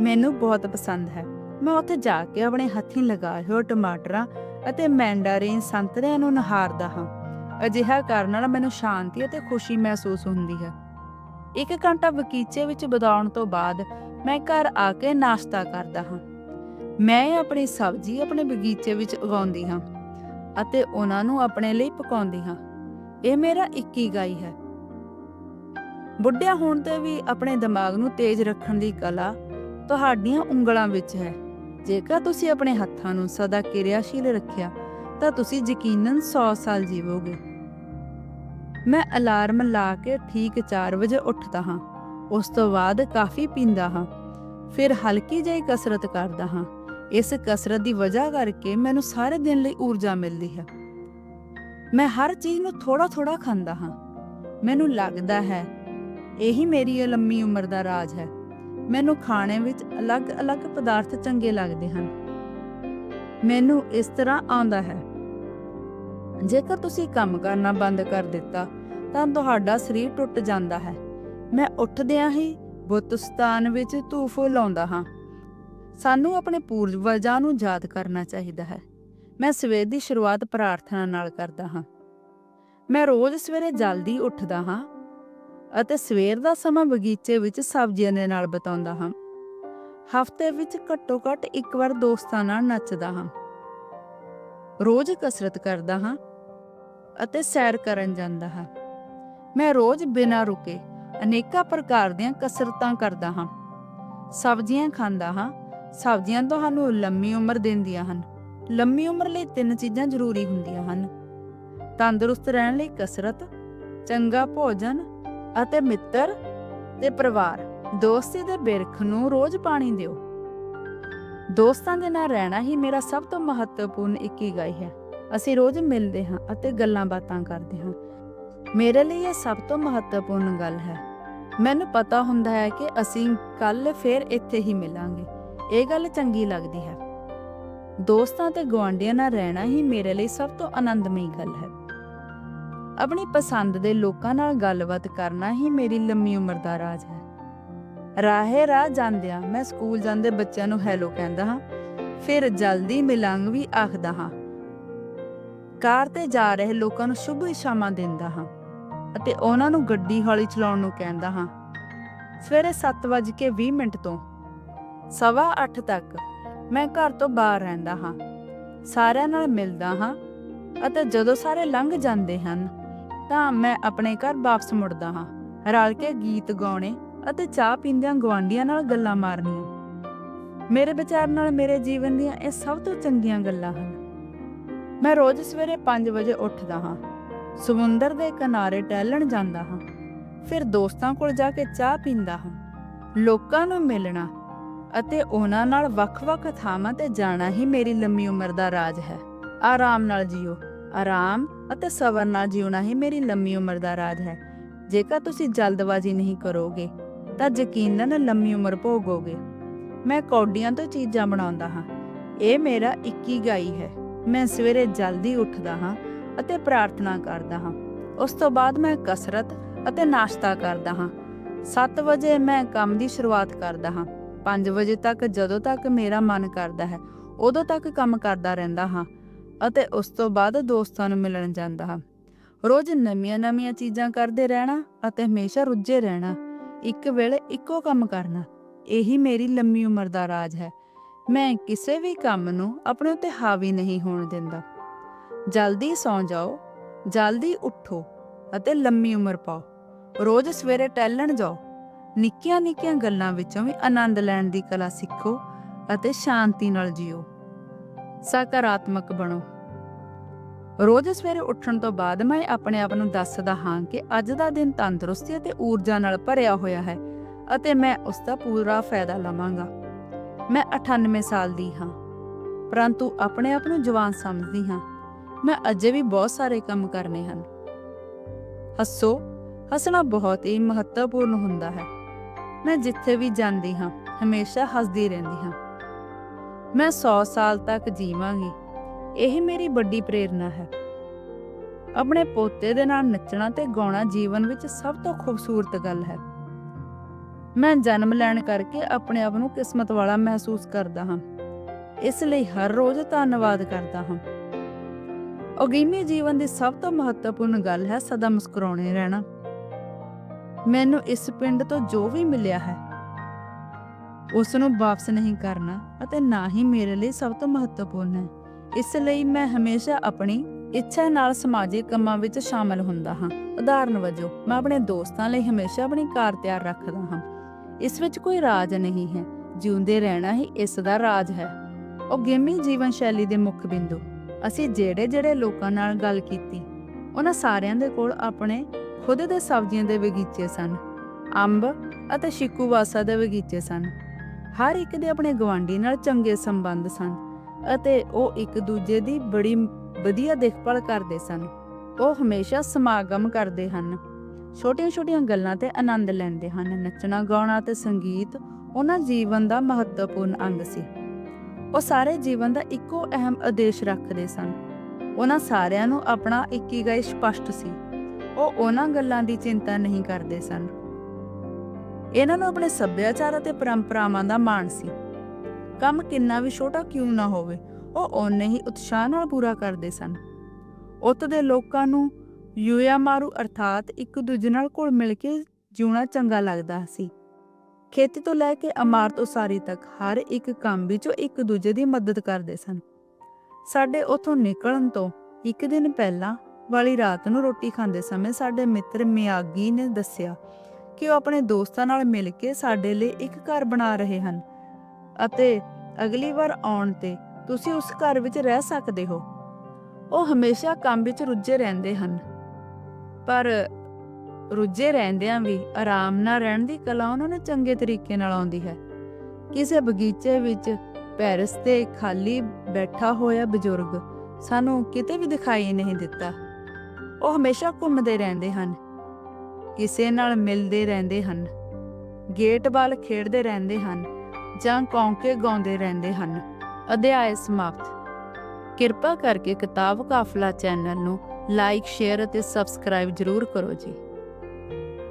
ਮੈਨੂੰ ਬਹੁਤ ਪਸੰਦ ਹੈ। ਮੈਂ ਉੱਥੇ ਜਾ ਕੇ ਆਪਣੇ ਹੱਥੀਂ ਲਗਾਏ ਹੋਏ ਟਮਾਟਰਾਂ ਅਤੇ ਮੈਂਡਾਰੀਨ ਸੰਤਰਿਆਂ ਨੂੰ ਨਹਾਰਦਾ ਹਾਂ। ਅਜਿਹਾ ਕਰਨ ਨਾਲ ਮੈਨੂੰ ਸ਼ਾਂਤੀ ਅਤੇ ਖੁਸ਼ੀ ਮਹਿਸੂਸ ਹੁੰਦੀ ਹੈ। ਇੱਕ ਘੰਟਾ ਬਗੀਚੇ ਵਿੱਚ ਬਿਤਾਉਣ ਤੋਂ ਬਾਅਦ ਮੈਂ ਘਰ ਆ ਕੇ ਨਾਸ਼ਤਾ ਕਰਦਾ ਹਾਂ। ਮੈਂ ਆਪਣੀ ਸਬਜ਼ੀ ਆਪਣੇ ਬਗੀਚੇ ਵਿੱਚ ਉਗਾਉਂਦੀ ਹਾਂ ਅਤੇ ਉਹਨਾਂ ਨੂੰ ਆਪਣੇ ਲਈ ਪਕਾਉਂਦੀ ਹਾਂ। ਇਹ ਮੇਰਾ ਇਕੀਗਾਈ ਹੈ ਬੁੱਢਿਆ ਹੋਣ ਤੇ ਵੀ ਆਪਣੇ ਦਿਮਾਗ ਨੂੰ ਤੇਜ਼ ਰੱਖਣ ਦੀ ਕਲਾ ਤੁਹਾਡੀਆਂ ਉਂਗਲਾਂ ਵਿੱਚ ਹੈ। ਜੇਕਰ ਤੁਸੀਂ ਆਪਣੇ ਹੱਥਾਂ ਨੂੰ ਸਦਾ ਕਿਰਿਆਸ਼ੀਲ ਰੱਖਿਆ ਤਾਂ ਤੁਸੀਂ ਯਕੀਨਨ 100 ਸਾਲ ਜੀਵੋਗੇ। ਮੈਂ ਅਲਾਰਮ ਲਾ ਕੇ ਠੀਕ 4 ਵਜੇ ਉੱਠਦਾ ਹਾਂ। ਉਸ ਤੋਂ ਬਾਅਦ ਕਾਫੀ ਪੀਂਦਾ ਹਾਂ। ਫਿਰ ਹਲਕੀ ਜਿਹੀ ਕਸਰਤ ਕਰਦਾ ਹਾਂ। ਇਸ ਕਸਰਤ ਦੀ ਵਜ੍ਹਾ ਕਰਕੇ ਮੈਨੂੰ ਸਾਰੇ ਦਿਨ ਲਈ ਊਰਜਾ ਮਿਲਦੀ ਹੈ। ਮੈਂ ਹਰ ਚੀਜ਼ ਨੂੰ ਥੋੜਾ ਥੋੜਾ ਖਾਂਦਾ ਹਾਂ। ਮੈਨੂੰ ਲੱਗਦਾ ਹੈ, ਇਹੀ ਮੇਰੀ ਲੰਮੀ ਉਮਰ ਦਾ ਰਾਜ ਹੈ। ਮੈਨੂੰ ਖਾਣੇ ਵਿੱਚ ਅਲੱਗ-ਅਲੱਗ ਪਦਾਰਥ ਚੰਗੇ ਲੱਗਦੇ ਹਨ। ਮੈਨੂੰ ਇਸ ਤਰ੍ਹਾਂ ਆਉਂਦਾ ਹੈ। ਜੇਕਰ ਤੁਸੀਂ ਕੰਮ ਕਰਨਾ ਬੰਦ ਕਰ ਦਿੱਤਾ ਤਾਂ ਤੁਹਾਡਾ ਸਰੀਰ ਟੁੱਟ ਜਾਂਦਾ ਹੈ। ਮੈਂ ਉੱਠਦਿਆਂ ਹੀ ਬੁੱਤ ਸਥਾਨ ਵਿੱਚ ਧੂਫ ਲਾਉਂਦਾ ਹਾਂ। ਸਾਨੂੰ ਆਪਣੇ ਪੂਰਵਜਾਂ ਨੂੰ ਯਾਦ ਕਰਨਾ ਚਾਹੀਦਾ ਹੈ। ਮੈਂ ਸਵੇਰ ਦੀ ਸ਼ੁਰੂਆਤ ਪ੍ਰਾਰਥਨਾ ਨਾਲ ਕਰਦਾ ਹਾਂ। ਮੈਂ ਰੋਜ਼ ਸਵੇਰੇ ਜਲਦੀ ਉੱਠਦਾ ਹਾਂ ਅਤੇ ਸਵੇਰ ਦਾ ਸਮਾਂ ਬਗੀਚੇ ਵਿੱਚ ਸਬਜ਼ੀਆਂ ਦੇ ਨਾਲ ਬਿਤਾਉਂਦਾ ਹਾਂ। ਹਫ਼ਤੇ ਵਿੱਚ ਘੱਟੋ ਘੱਟ ਇੱਕ ਵਾਰ ਦੋਸਤਾਂ ਨਾਲ ਨੱਚਦਾ ਹਾਂ। ਰੋਜ਼ ਕਸਰਤ ਕਰਦਾ ਹਾਂ ਅਤੇ ਸੈਰ ਕਰਨ ਜਾਂਦਾ ਹਾਂ। ਮੈਂ ਰੋਜ਼ ਬਿਨਾਂ ਰੁਕੇ ਅਨੇਕਾਂ ਪ੍ਰਕਾਰ ਦੀਆਂ ਕਸਰਤਾਂ ਕਰਦਾ ਹਾਂ। ਸਬਜ਼ੀਆਂ ਖਾਂਦਾ ਹਾਂ। ਸਬਜ਼ੀਆਂ ਤੁਹਾਨੂੰ ਲੰਮੀ ਉਮਰ ਦਿੰਦੀਆਂ ਹਨ। ਲੰਮੀ ਉਮਰ ਲਈ ਤਿੰਨ ਚੀਜ਼ਾਂ ਜ਼ਰੂਰੀ ਹੁੰਦੀਆਂ ਹਨ। ਤੰਦਰੁਸਤ ਰਹਿਣ ਲਈ ਕਸਰਤ, ਚੰਗਾ ਭੋਜਨ ਅਤੇ ਮਿੱਤਰ ਤੇ ਪਰਿਵਾਰ। ਦੋਸਤੀ ਦੇ ਬਿਰਖ ਨੂੰ ਰੋਜ਼ ਪਾਣੀ ਦਿਓ। ਦੋਸਤਾਂ ਦੇ ਨਾਲ ਰਹਿਣਾ ਹੀ ਮੇਰਾ ਸਭ ਤੋਂ ਮਹੱਤਵਪੂਰਨ ਇਕੀਗਾਈ ਹੈ। ਅਸੀਂ ਰੋਜ਼ ਮਿਲਦੇ ਹਾਂ ਅਤੇ ਗੱਲਾਂ ਬਾਤਾਂ ਕਰਦੇ ਹਾਂ। ਮੇਰੇ ਲਈ ਇਹ ਸਭ ਤੋਂ ਮਹੱਤਵਪੂਰਨ ਗੱਲ ਹੈ। ਮੈਨੂੰ ਪਤਾ ਹੁੰਦਾ ਹੈ ਕਿ ਅਸੀਂ ਕੱਲ ਫੇਰ ਇੱਥੇ ਹੀ ਮਿਲਾਂਗੇ। ਇਹ ਗੱਲ ਚੰਗੀ ਲੱਗਦੀ ਹੈ। ਦੋਸਤਾਂ ਤੇ ਗੁਆਂਢੀਆਂ ਨਾਲ ਰਹਿਣਾ ਹੀ ਮੇਰੇ ਲਈ ਸਭ ਤੋਂ ਆਨੰਦਮਈ ਗੱਲ ਹੈ। ਆਪਣੀ ਪਸੰਦ ਦੇ ਲੋਕਾਂ ਨਾਲ ਗੱਲਬਾਤ ਕਰਨਾ ਹੀ ਮੇਰੀ ਲੰਮੀ ਉਮਰ ਦਾ ਰਾਜ ਹੈ। ਰਾਹੇ ਰਾਹ ਜਾਂਦਿਆਂ ਮੈਂ ਸਕੂਲ ਜਾਂਦੇ ਬੱਚਿਆਂ ਨੂੰ ਹੈਲੋ ਕਹਿੰਦਾ ਹਾਂ, ਫਿਰ ਜਲਦੀ ਮਿਲਾਂਗ ਵੀ ਆਖਦਾ ਹਾਂ। ਕਾਰ ਤੇ ਜਾ ਰਹੇ ਲੋਕਾਂ ਨੂੰ ਸ਼ੁਭ ਇਸ਼ਾਮਾ ਦਿੰਦਾ ਹਾਂ ਅਤੇ ਉਹਨਾਂ ਨੂੰ ਗੱਡੀ ਹੌਲੀ ਚਲਾਉਣ ਨੂੰ ਕਹਿੰਦਾ ਹਾਂ। ਸਵੇਰੇ 7:20 ਮਿੰਟ ਤੋਂ ਸਵਾ 8 ਤੱਕ ਮੈਂ ਘਰ ਤੋਂ ਬਾਹਰ ਰਹਿੰਦਾ ਹਾਂ। ਸਾਰਿਆਂ ਨਾਲ ਮਿਲਦਾ ਹਾਂ ਅਤੇ ਜਦੋਂ ਸਾਰੇ ਲੰਘ ਜਾਂਦੇ ਹਨ ਤਾਂ ਮੈਂ ਆਪਣੇ ਘਰ ਵਾਪਸ ਮੁੜਦਾ ਹਾਂ। ਰਲ ਕੇ ਗੀਤ ਗਾਉਣੇ ਅਤੇ ਚਾਹ ਪੀਂਦਿਆਂ ਗਵਾਂਡੀਆਂ ਨਾਲ ਗੱਲਾਂ ਮਾਰਨੀਆਂ। ਮੇਰੇ ਵਿਚਾਰ ਨਾਲ ਮੇਰੇ ਜੀਵਨ ਦੀਆਂ ਇਹ ਸਭ ਤੋਂ ਚੰਗੀਆਂ ਗੱਲਾਂ ਹਨ। ਮੈਂ ਰੋਜ਼ ਸਵੇਰੇ 5 ਵਜੇ ਉੱਠਦਾ ਹਾਂ, ਸਮੁੰਦਰ ਦੇ ਕਿਨਾਰੇ ਟਹਿਲਣ ਜਾਂਦਾ ਹਾਂ, ਫਿਰ ਦੋਸਤਾਂ ਕੋਲ ਜਾ ਕੇ ਚਾਹ ਪੀਂਦਾ ਹਾਂ, ਲੋਕਾਂ ਨੂੰ ਮਿਲਣਾ ਅਤੇ ਉਹਨਾਂ ਨਾਲ ਵੱਖ-ਵੱਖ ਥਾਵਾਂ ਤੇ ਜਾਣਾ ਹੀ ਮੇਰੀ ਲੰਮੀ ਉਮਰ ਦਾ ਰਾਜ ਹੈ। ਆਰਾਮ ਨਾਲ ਜੀਓ, ਆਰਾਮ ਅਤੇ ਸਬਰ ਨਾਲ ਜਿਉਣਾ ਹੀ ਮੇਰੀ ਲੰਮੀ ਉਮਰ ਦਾ ਰਾਜ ਹੈ। ਜੇਕਰ ਤੁਸੀਂ ਜਲਦਬਾਜ਼ੀ ਨਹੀਂ ਕਰੋਗੇ, ਤਾਂ ਯਕੀਨਨ ਲੰਮੀ ਉਮਰ ਭੋਗੋਗੇ। ਮੈਂ ਕੌਡੀਆਂ ਤੋਂ ਚੀਜ਼ਾਂ ਬਣਾਉਂਦਾ ਹਾਂ। ਇਹ ਮੇਰਾ ਇੱਕੀ ਗਾਈ ਹੈ। ਮੈਂ ਸਵੇਰੇ ਜਲਦੀ ਉੱਠਦਾ ਹਾਂ ਅਤੇ ਪ੍ਰਾਰਥਨਾ ਕਰਦਾ ਹਾਂ। ਉਸ ਤੋਂ ਬਾਅਦ ਮੈਂ ਕਸਰਤ ਅਤੇ ਨਾਸ਼ਤਾ ਕਰਦਾ ਹਾਂ। 7 ਵਜੇ ਮੈਂ ਕੰਮ ਦੀ ਸ਼ੁਰੂਆਤ ਕਰਦਾ ਹਾਂ। 5 ਵਜੇ ਤੱਕ ਜਦੋਂ ਤੱਕ ਮੇਰਾ ਮਨ ਕਰਦਾ ਹੈ, ਉਦੋਂ ਤੱਕ ਕੰਮ ਕਰਦਾ ਰਹਿੰਦਾ ਹਾਂ ਅਤੇ ਉਸ ਤੋਂ ਬਾਅਦ ਦੋਸਤਾਂ ਨੂੰ ਮਿਲਣ ਜਾਂਦਾ ਹਾਂ। ਰੋਜ਼ ਨਵੀਆਂ-ਨਵੀਆਂ ਚੀਜ਼ਾਂ ਕਰਦੇ ਰਹਿਣਾ ਅਤੇ ਹਮੇਸ਼ਾ ਰੁੱਝੇ ਰਹਿਣਾ, ਇੱਕ ਵੇਲੇ ਇੱਕੋ ਕੰਮ ਕਰਨਾ, ਇਹੀ ਮੇਰੀ ਲੰਮੀ ਉਮਰ ਦਾ ਰਾਜ ਹੈ। ਮੈਂ ਕਿਸੇ ਵੀ ਕੰਮ ਨੂੰ ਆਪਣੇ ਉੱਤੇ ਹਾਵੀ ਨਹੀਂ ਹੋਣ ਦਿੰਦਾ। ਜਲਦੀ ਸੌਂ ਜਾਓ, ਜਲਦੀ ਉੱਠੋ ਅਤੇ ਲੰਮੀ ਉਮਰ ਪਾਓ। ਰੋਜ਼ ਸਵੇਰੇ ਟਹਿਲਣ ਜਾਓ। ਨਿੱਕੀਆਂ-ਨਿੱਕੀਆਂ ਗੱਲਾਂ ਵਿੱਚੋਂ ਵੀ ਆਨੰਦ ਲੈਣ ਦੀ ਕਲਾ ਸਿੱਖੋ ਅਤੇ ਸ਼ਾਂਤੀ ਨਾਲ ਜੀਓ। ਸਕਾਰਾਤਮਕ ਬਣੋ। ਰੋਜ਼ ਸਵੇਰੇ ਉੱਠਣ ਤੋਂ ਬਾਅਦ ਮੈਂ ਆਪਣੇ ਆਪ ਨੂੰ ਦੱਸਦਾ ਹਾਂ ਕਿ ਅੱਜ ਦਾ ਦਿਨ ਤੰਦਰੁਸਤੀ ਅਤੇ ਊਰਜਾ ਨਾਲ ਭਰਿਆ ਹੋਇਆ ਹੈ ਅਤੇ ਮੈਂ ਉਸ ਦਾ ਪੂਰਾ ਫਾਇਦਾ ਲਵਾਂਗਾ। ਮੈਂ 98 ਸਾਲ ਦੀ ਹਾਂ, ਪਰੰਤੂ ਆਪਣੇ ਆਪ ਨੂੰ ਜਵਾਨ ਸਮਝਦੀ ਹਾਂ। ਮੈਂ ਅਜੇ ਵੀ ਬਹੁਤ ਸਾਰੇ ਕੰਮ ਕਰਨੇ ਹਨ। ਹੱਸੋ, ਹੱਸਣਾ ਬਹੁਤ ਹੀ ਮਹੱਤਵਪੂਰਨ ਹੁੰਦਾ ਹੈ। ਮੈਂ ਜਿੱਥੇ ਵੀ ਜਾਂਦੀ ਹਾਂ, ਹਮੇਸ਼ਾ ਹੱਸਦੀ ਰਹਿੰਦੀ ਹਾਂ। ਮੈਂ 100 ਸਾਲ ਤੱਕ ਜੀਵਾਂਗੀ, ਇਹ ਮੇਰੀ ਵੱਡੀ ਪ੍ਰੇਰਣਾ ਹੈ। ਆਪਣੇ ਪੋਤੇ ਦੇ ਨਾਲ ਨੱਚਣਾ ਤੇ ਗਾਉਣਾ ਜੀਵਨ ਵਿੱਚ ਸਭ ਤੋਂ ਖੂਬਸੂਰਤ ਗੱਲ ਹੈ। ਮੈਂ ਜਨਮ ਲੈਣ ਕਰਕੇ ਆਪਣੇ ਆਪ ਨੂੰ ਕਿਸਮਤ ਵਾਲਾ ਮਹਿਸੂਸ ਕਰਦਾ ਹਾਂ। ਇਸ ਲਈ ਹਰ ਰੋਜ਼ ਧੰਨਵਾਦ ਕਰਦਾ ਹਾਂ। ਅਗੀਮੀ ਜੀਵਨ ਦੀ ਸਭ ਤੋਂ ਮਹੱਤਵਪੂਰਨ ਗੱਲ ਹੈ ਸਦਾ ਮੁਸਕਰਾਉਣੇ ਰਹਿਣਾ। ਮੈਨੂੰ ਇਸ ਪਿੰਡ ਤੋਂ ਜੋ ਵੀ ਮਿਲਿਆ ਹੈ, ਉਸ ਨੂੰ ਵਾਪਸ ਨਹੀਂ ਕਰਨਾ ਅਤੇ ਨਾ ਹੀ ਮੇਰੇ ਲਈ ਸਭ ਤੋਂ ਮਹੱਤਵਪੂਰਨ ਹੈ। ਇਸ ਲਈ ਮੈਂ ਹਮੇਸ਼ਾ ਆਪਣੀ ਇੱਛਾ ਨਾਲ ਸਮਾਜਿਕ ਕੰਮਾਂ ਵਿੱਚ ਸ਼ਾਮਲ ਹੁੰਦਾ ਹਾਂ। ਉਦਾਹਰਨ ਵਜੋਂ, ਮੈਂ ਆਪਣੇ ਦੋਸਤਾਂ ਲਈ ਹਮੇਸ਼ਾ ਆਪਣੀ ਕਾਰ ਤਿਆਰ ਰੱਖਦਾ ਹਾਂ। ਇਸ ਵਿੱਚ ਕੋਈ ਰਾਜ ਨਹੀਂ ਹੈ। ਜਿਉਂਦੇ ਰਹਿਣਾ ਹੀ ਇਸ ਦਾ ਰਾਜ ਹੈ। ਉਹ ਗੇਮੀ ਜੀਵਨ ਸ਼ੈਲੀ ਦੇ ਮੁੱਖ ਬਿੰਦੂ। ਅਸੀਂ ਜਿਹੜੇ ਜਿਹੜੇ ਲੋਕਾਂ ਨਾਲ ਗੱਲ ਕੀਤੀ, ਉਹਨਾਂ ਸਾਰਿਆਂ ਦੇ ਕੋਲ ਆਪਣੇ ਖੁਦ ਦੇ ਸਬਜ਼ੀਆਂ ਦੇ ਬਗੀਚੇ ਸਨ। ਅੰਬ ਅਤੇ ਸ਼ਿਕੂਵਾਸਾ ਦੇ ਬਗੀਚੇ ਸਨ। ਹਰ ਇੱਕ ਦੇ ਆਪਣੇ ਗਵਾਂਢੀ ਨਾਲ ਚੰਗੇ ਸੰਬੰਧ ਸਨ ਅਤੇ ਉਹ ਇੱਕ ਦੂਜੇ ਦੀ ਬੜੀ ਵਧੀਆ ਦੇਖਭਾਲ ਕਰਦੇ ਸਨ। ਉਹ ਹਮੇਸ਼ਾ ਸਮਾਗਮ ਕਰਦੇ ਹਨ। ਛੋਟੀਆਂ-ਛੋਟੀਆਂ ਗੱਲਾਂ ਤੇ ਆਨੰਦ ਲੈਂਦੇ ਹਨ। ਨੱਚਣਾ, ਗਾਉਣਾ ਤੇ ਸੰਗੀਤ ਉਹਨਾਂ ਜੀਵਨ ਦਾ ਮਹੱਤਵਪੂਰਨ ਅੰਗ ਸੀ। ਉਹ ਸਾਰੇ ਜੀਵਨ ਦਾ ਇੱਕੋ ਅਹਿਮ ਉਦੇਸ਼ ਰੱਖਦੇ ਸਨ। ਉਹਨਾਂ ਸਾਰਿਆਂ ਨੂੰ ਆਪਣਾ ਇਕੀਗਾਈ ਸਪਸ਼ਟ ਸੀ। ਉਹ ਉਹਨਾਂ ਗੱਲਾਂ ਦੀ ਚਿੰਤਾ ਨਹੀਂ ਕਰਦੇ ਸਨ। ਇਹਨਾਂ ਨੂੰ ਆਪਣੇ ਸੱਭਿਆਚਾਰ ਅਤੇ ਪਰੰਪਰਾਵਾਂ ਦਾ ਮਾਣ ਸੀ। ਕੰਮ ਕਿੰਨਾ ਵੀ ਛੋਟਾ ਕਿਉਂ ਨਾ ਹੋਵੇ, ਉਹ ਓਨੇ ਹੀ ਉਤਸ਼ਾਹ ਨਾਲ ਪੂਰਾ ਕਰਦੇ ਸਨ। ਉੱਤ ਦੇ ਲੋਕਾਂ ਨੂੰ ਯੂਆ ਮਾਰੂ ਅਰਥਾਤ ਇੱਕ ਦੂਜੇ ਨਾਲ ਘੁਲ ਮਿਲ ਕੇ ਜਿਉਣਾ ਚੰਗਾ ਲੱਗਦਾ ਸੀ। ਖੇਤੀ ਤੋਂ ਲੈ ਕੇ ਇਮਾਰਤ ਉਸਾਰੀ ਤੱਕ ਹਰ ਇੱਕ ਕੰਮ ਵਿੱਚ ਇੱਕ ਦੂਜੇ ਦੀ ਮਦਦ ਕਰਦੇ ਸਨ। ਸਾਡੇ ਉਥੋਂ ਨਿਕਲਣ ਤੋਂ ਇੱਕ ਦਿਨ ਪਹਿਲਾਂ ਵਾਲੀ ਰਾਤ ਨੂੰ ਰੋਟੀ ਖਾਂਦੇ ਸਮੇਂ ਸਾਡੇ ਮਿੱਤਰ ਮਿਆਗੀ ਨੇ ਦੱਸਿਆ ਕਿ ਉਹ ਆਪਣੇ ਦੋਸਤਾਂ ਨਾਲ ਮਿਲ ਕੇ ਸਾਡੇ ਲਈ ਇੱਕ ਘਰ ਬਣਾ ਰਹੇ ਹਨ ਅਤੇ ਅਗਲੀ ਵਾਰ ਆਉਣ ਤੇ ਤੁਸੀਂ ਉਸ ਘਰ ਵਿੱਚ ਰਹਿ ਸਕਦੇ ਹੋ। ਉਹ ਹਮੇਸ਼ਾ ਕੰਮ ਵਿੱਚ ਰੁੱਝੇ ਰਹਿੰਦੇ ਹਨ। ਪਰ ਰੁੱਝੇ ਰਹਿੰਦਿਆਂ ਵੀ, ਆਰਾਮ ਨਾਲ ਰਹਿਣ ਦੀ ਕਲਾ ਉਹਨਾਂ ਨੂੰ ਚੰਗੇ ਤਰੀਕੇ ਨਾਲ ਆਉਂਦੀ ਹੈ। ਕਿਸੇ ਬਗੀਚੇ ਵਿੱਚ ਪੈਰਸ ਤੇ ਖਾਲੀ ਬੈਠਾ ਹੋਇਆ ਬਜ਼ੁਰਗ ਸਾਨੂੰ ਕਿਤੇ ਵੀ ਦਿਖਾਈ ਨਹੀਂ ਦਿੱਤਾ। ਉਹ ਹਮੇਸ਼ਾ ਘੁੰਮਦੇ ਰਹਿੰਦੇ ਹਨ, ਕਿਸੇ ਨਾਲ ਮਿਲਦੇ ਰਹਿੰਦੇ ਹਨ, ਗੇਟ ਬਾਲ ਖੇਡਦੇ ਰਹਿੰਦੇ ਹਨ ਜਾਂ ਕੌਂਕੇ ਗਾਉਂਦੇ ਰਹਿੰਦੇ ਹਨ। ਅਧਿਆਇ ਸਮਾਪਤ। ਕਿਰਪਾ ਕਰਕੇ ਕਿਤਾਬ ਕਾਫਲਾ ਚੈਨਲ ਨੂੰ ਲਾਈਕ, ਸ਼ੇਅਰ ਅਤੇ ਸਬਸਕ੍ਰਾਈਬ ਜ਼ਰੂਰ ਕਰੋ ਜੀ।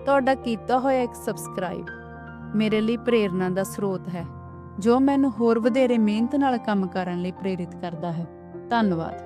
ਤੁਹਾਡਾ ਕੀਤਾ ਹੋਇਆ ਇੱਕ ਸਬਸਕ੍ਰਾਈਬ ਮੇਰੇ ਲਈ ਪ੍ਰੇਰਣਾ ਦਾ ਸਰੋਤ ਹੈ, ਜੋ ਮੈਨੂੰ ਹੋਰ ਵਧੇਰੇ ਮਿਹਨਤ ਨਾਲ ਕੰਮ ਕਰਨ ਲਈ ਪ੍ਰੇਰਿਤ ਕਰਦਾ ਹੈ। ਧੰਨਵਾਦ।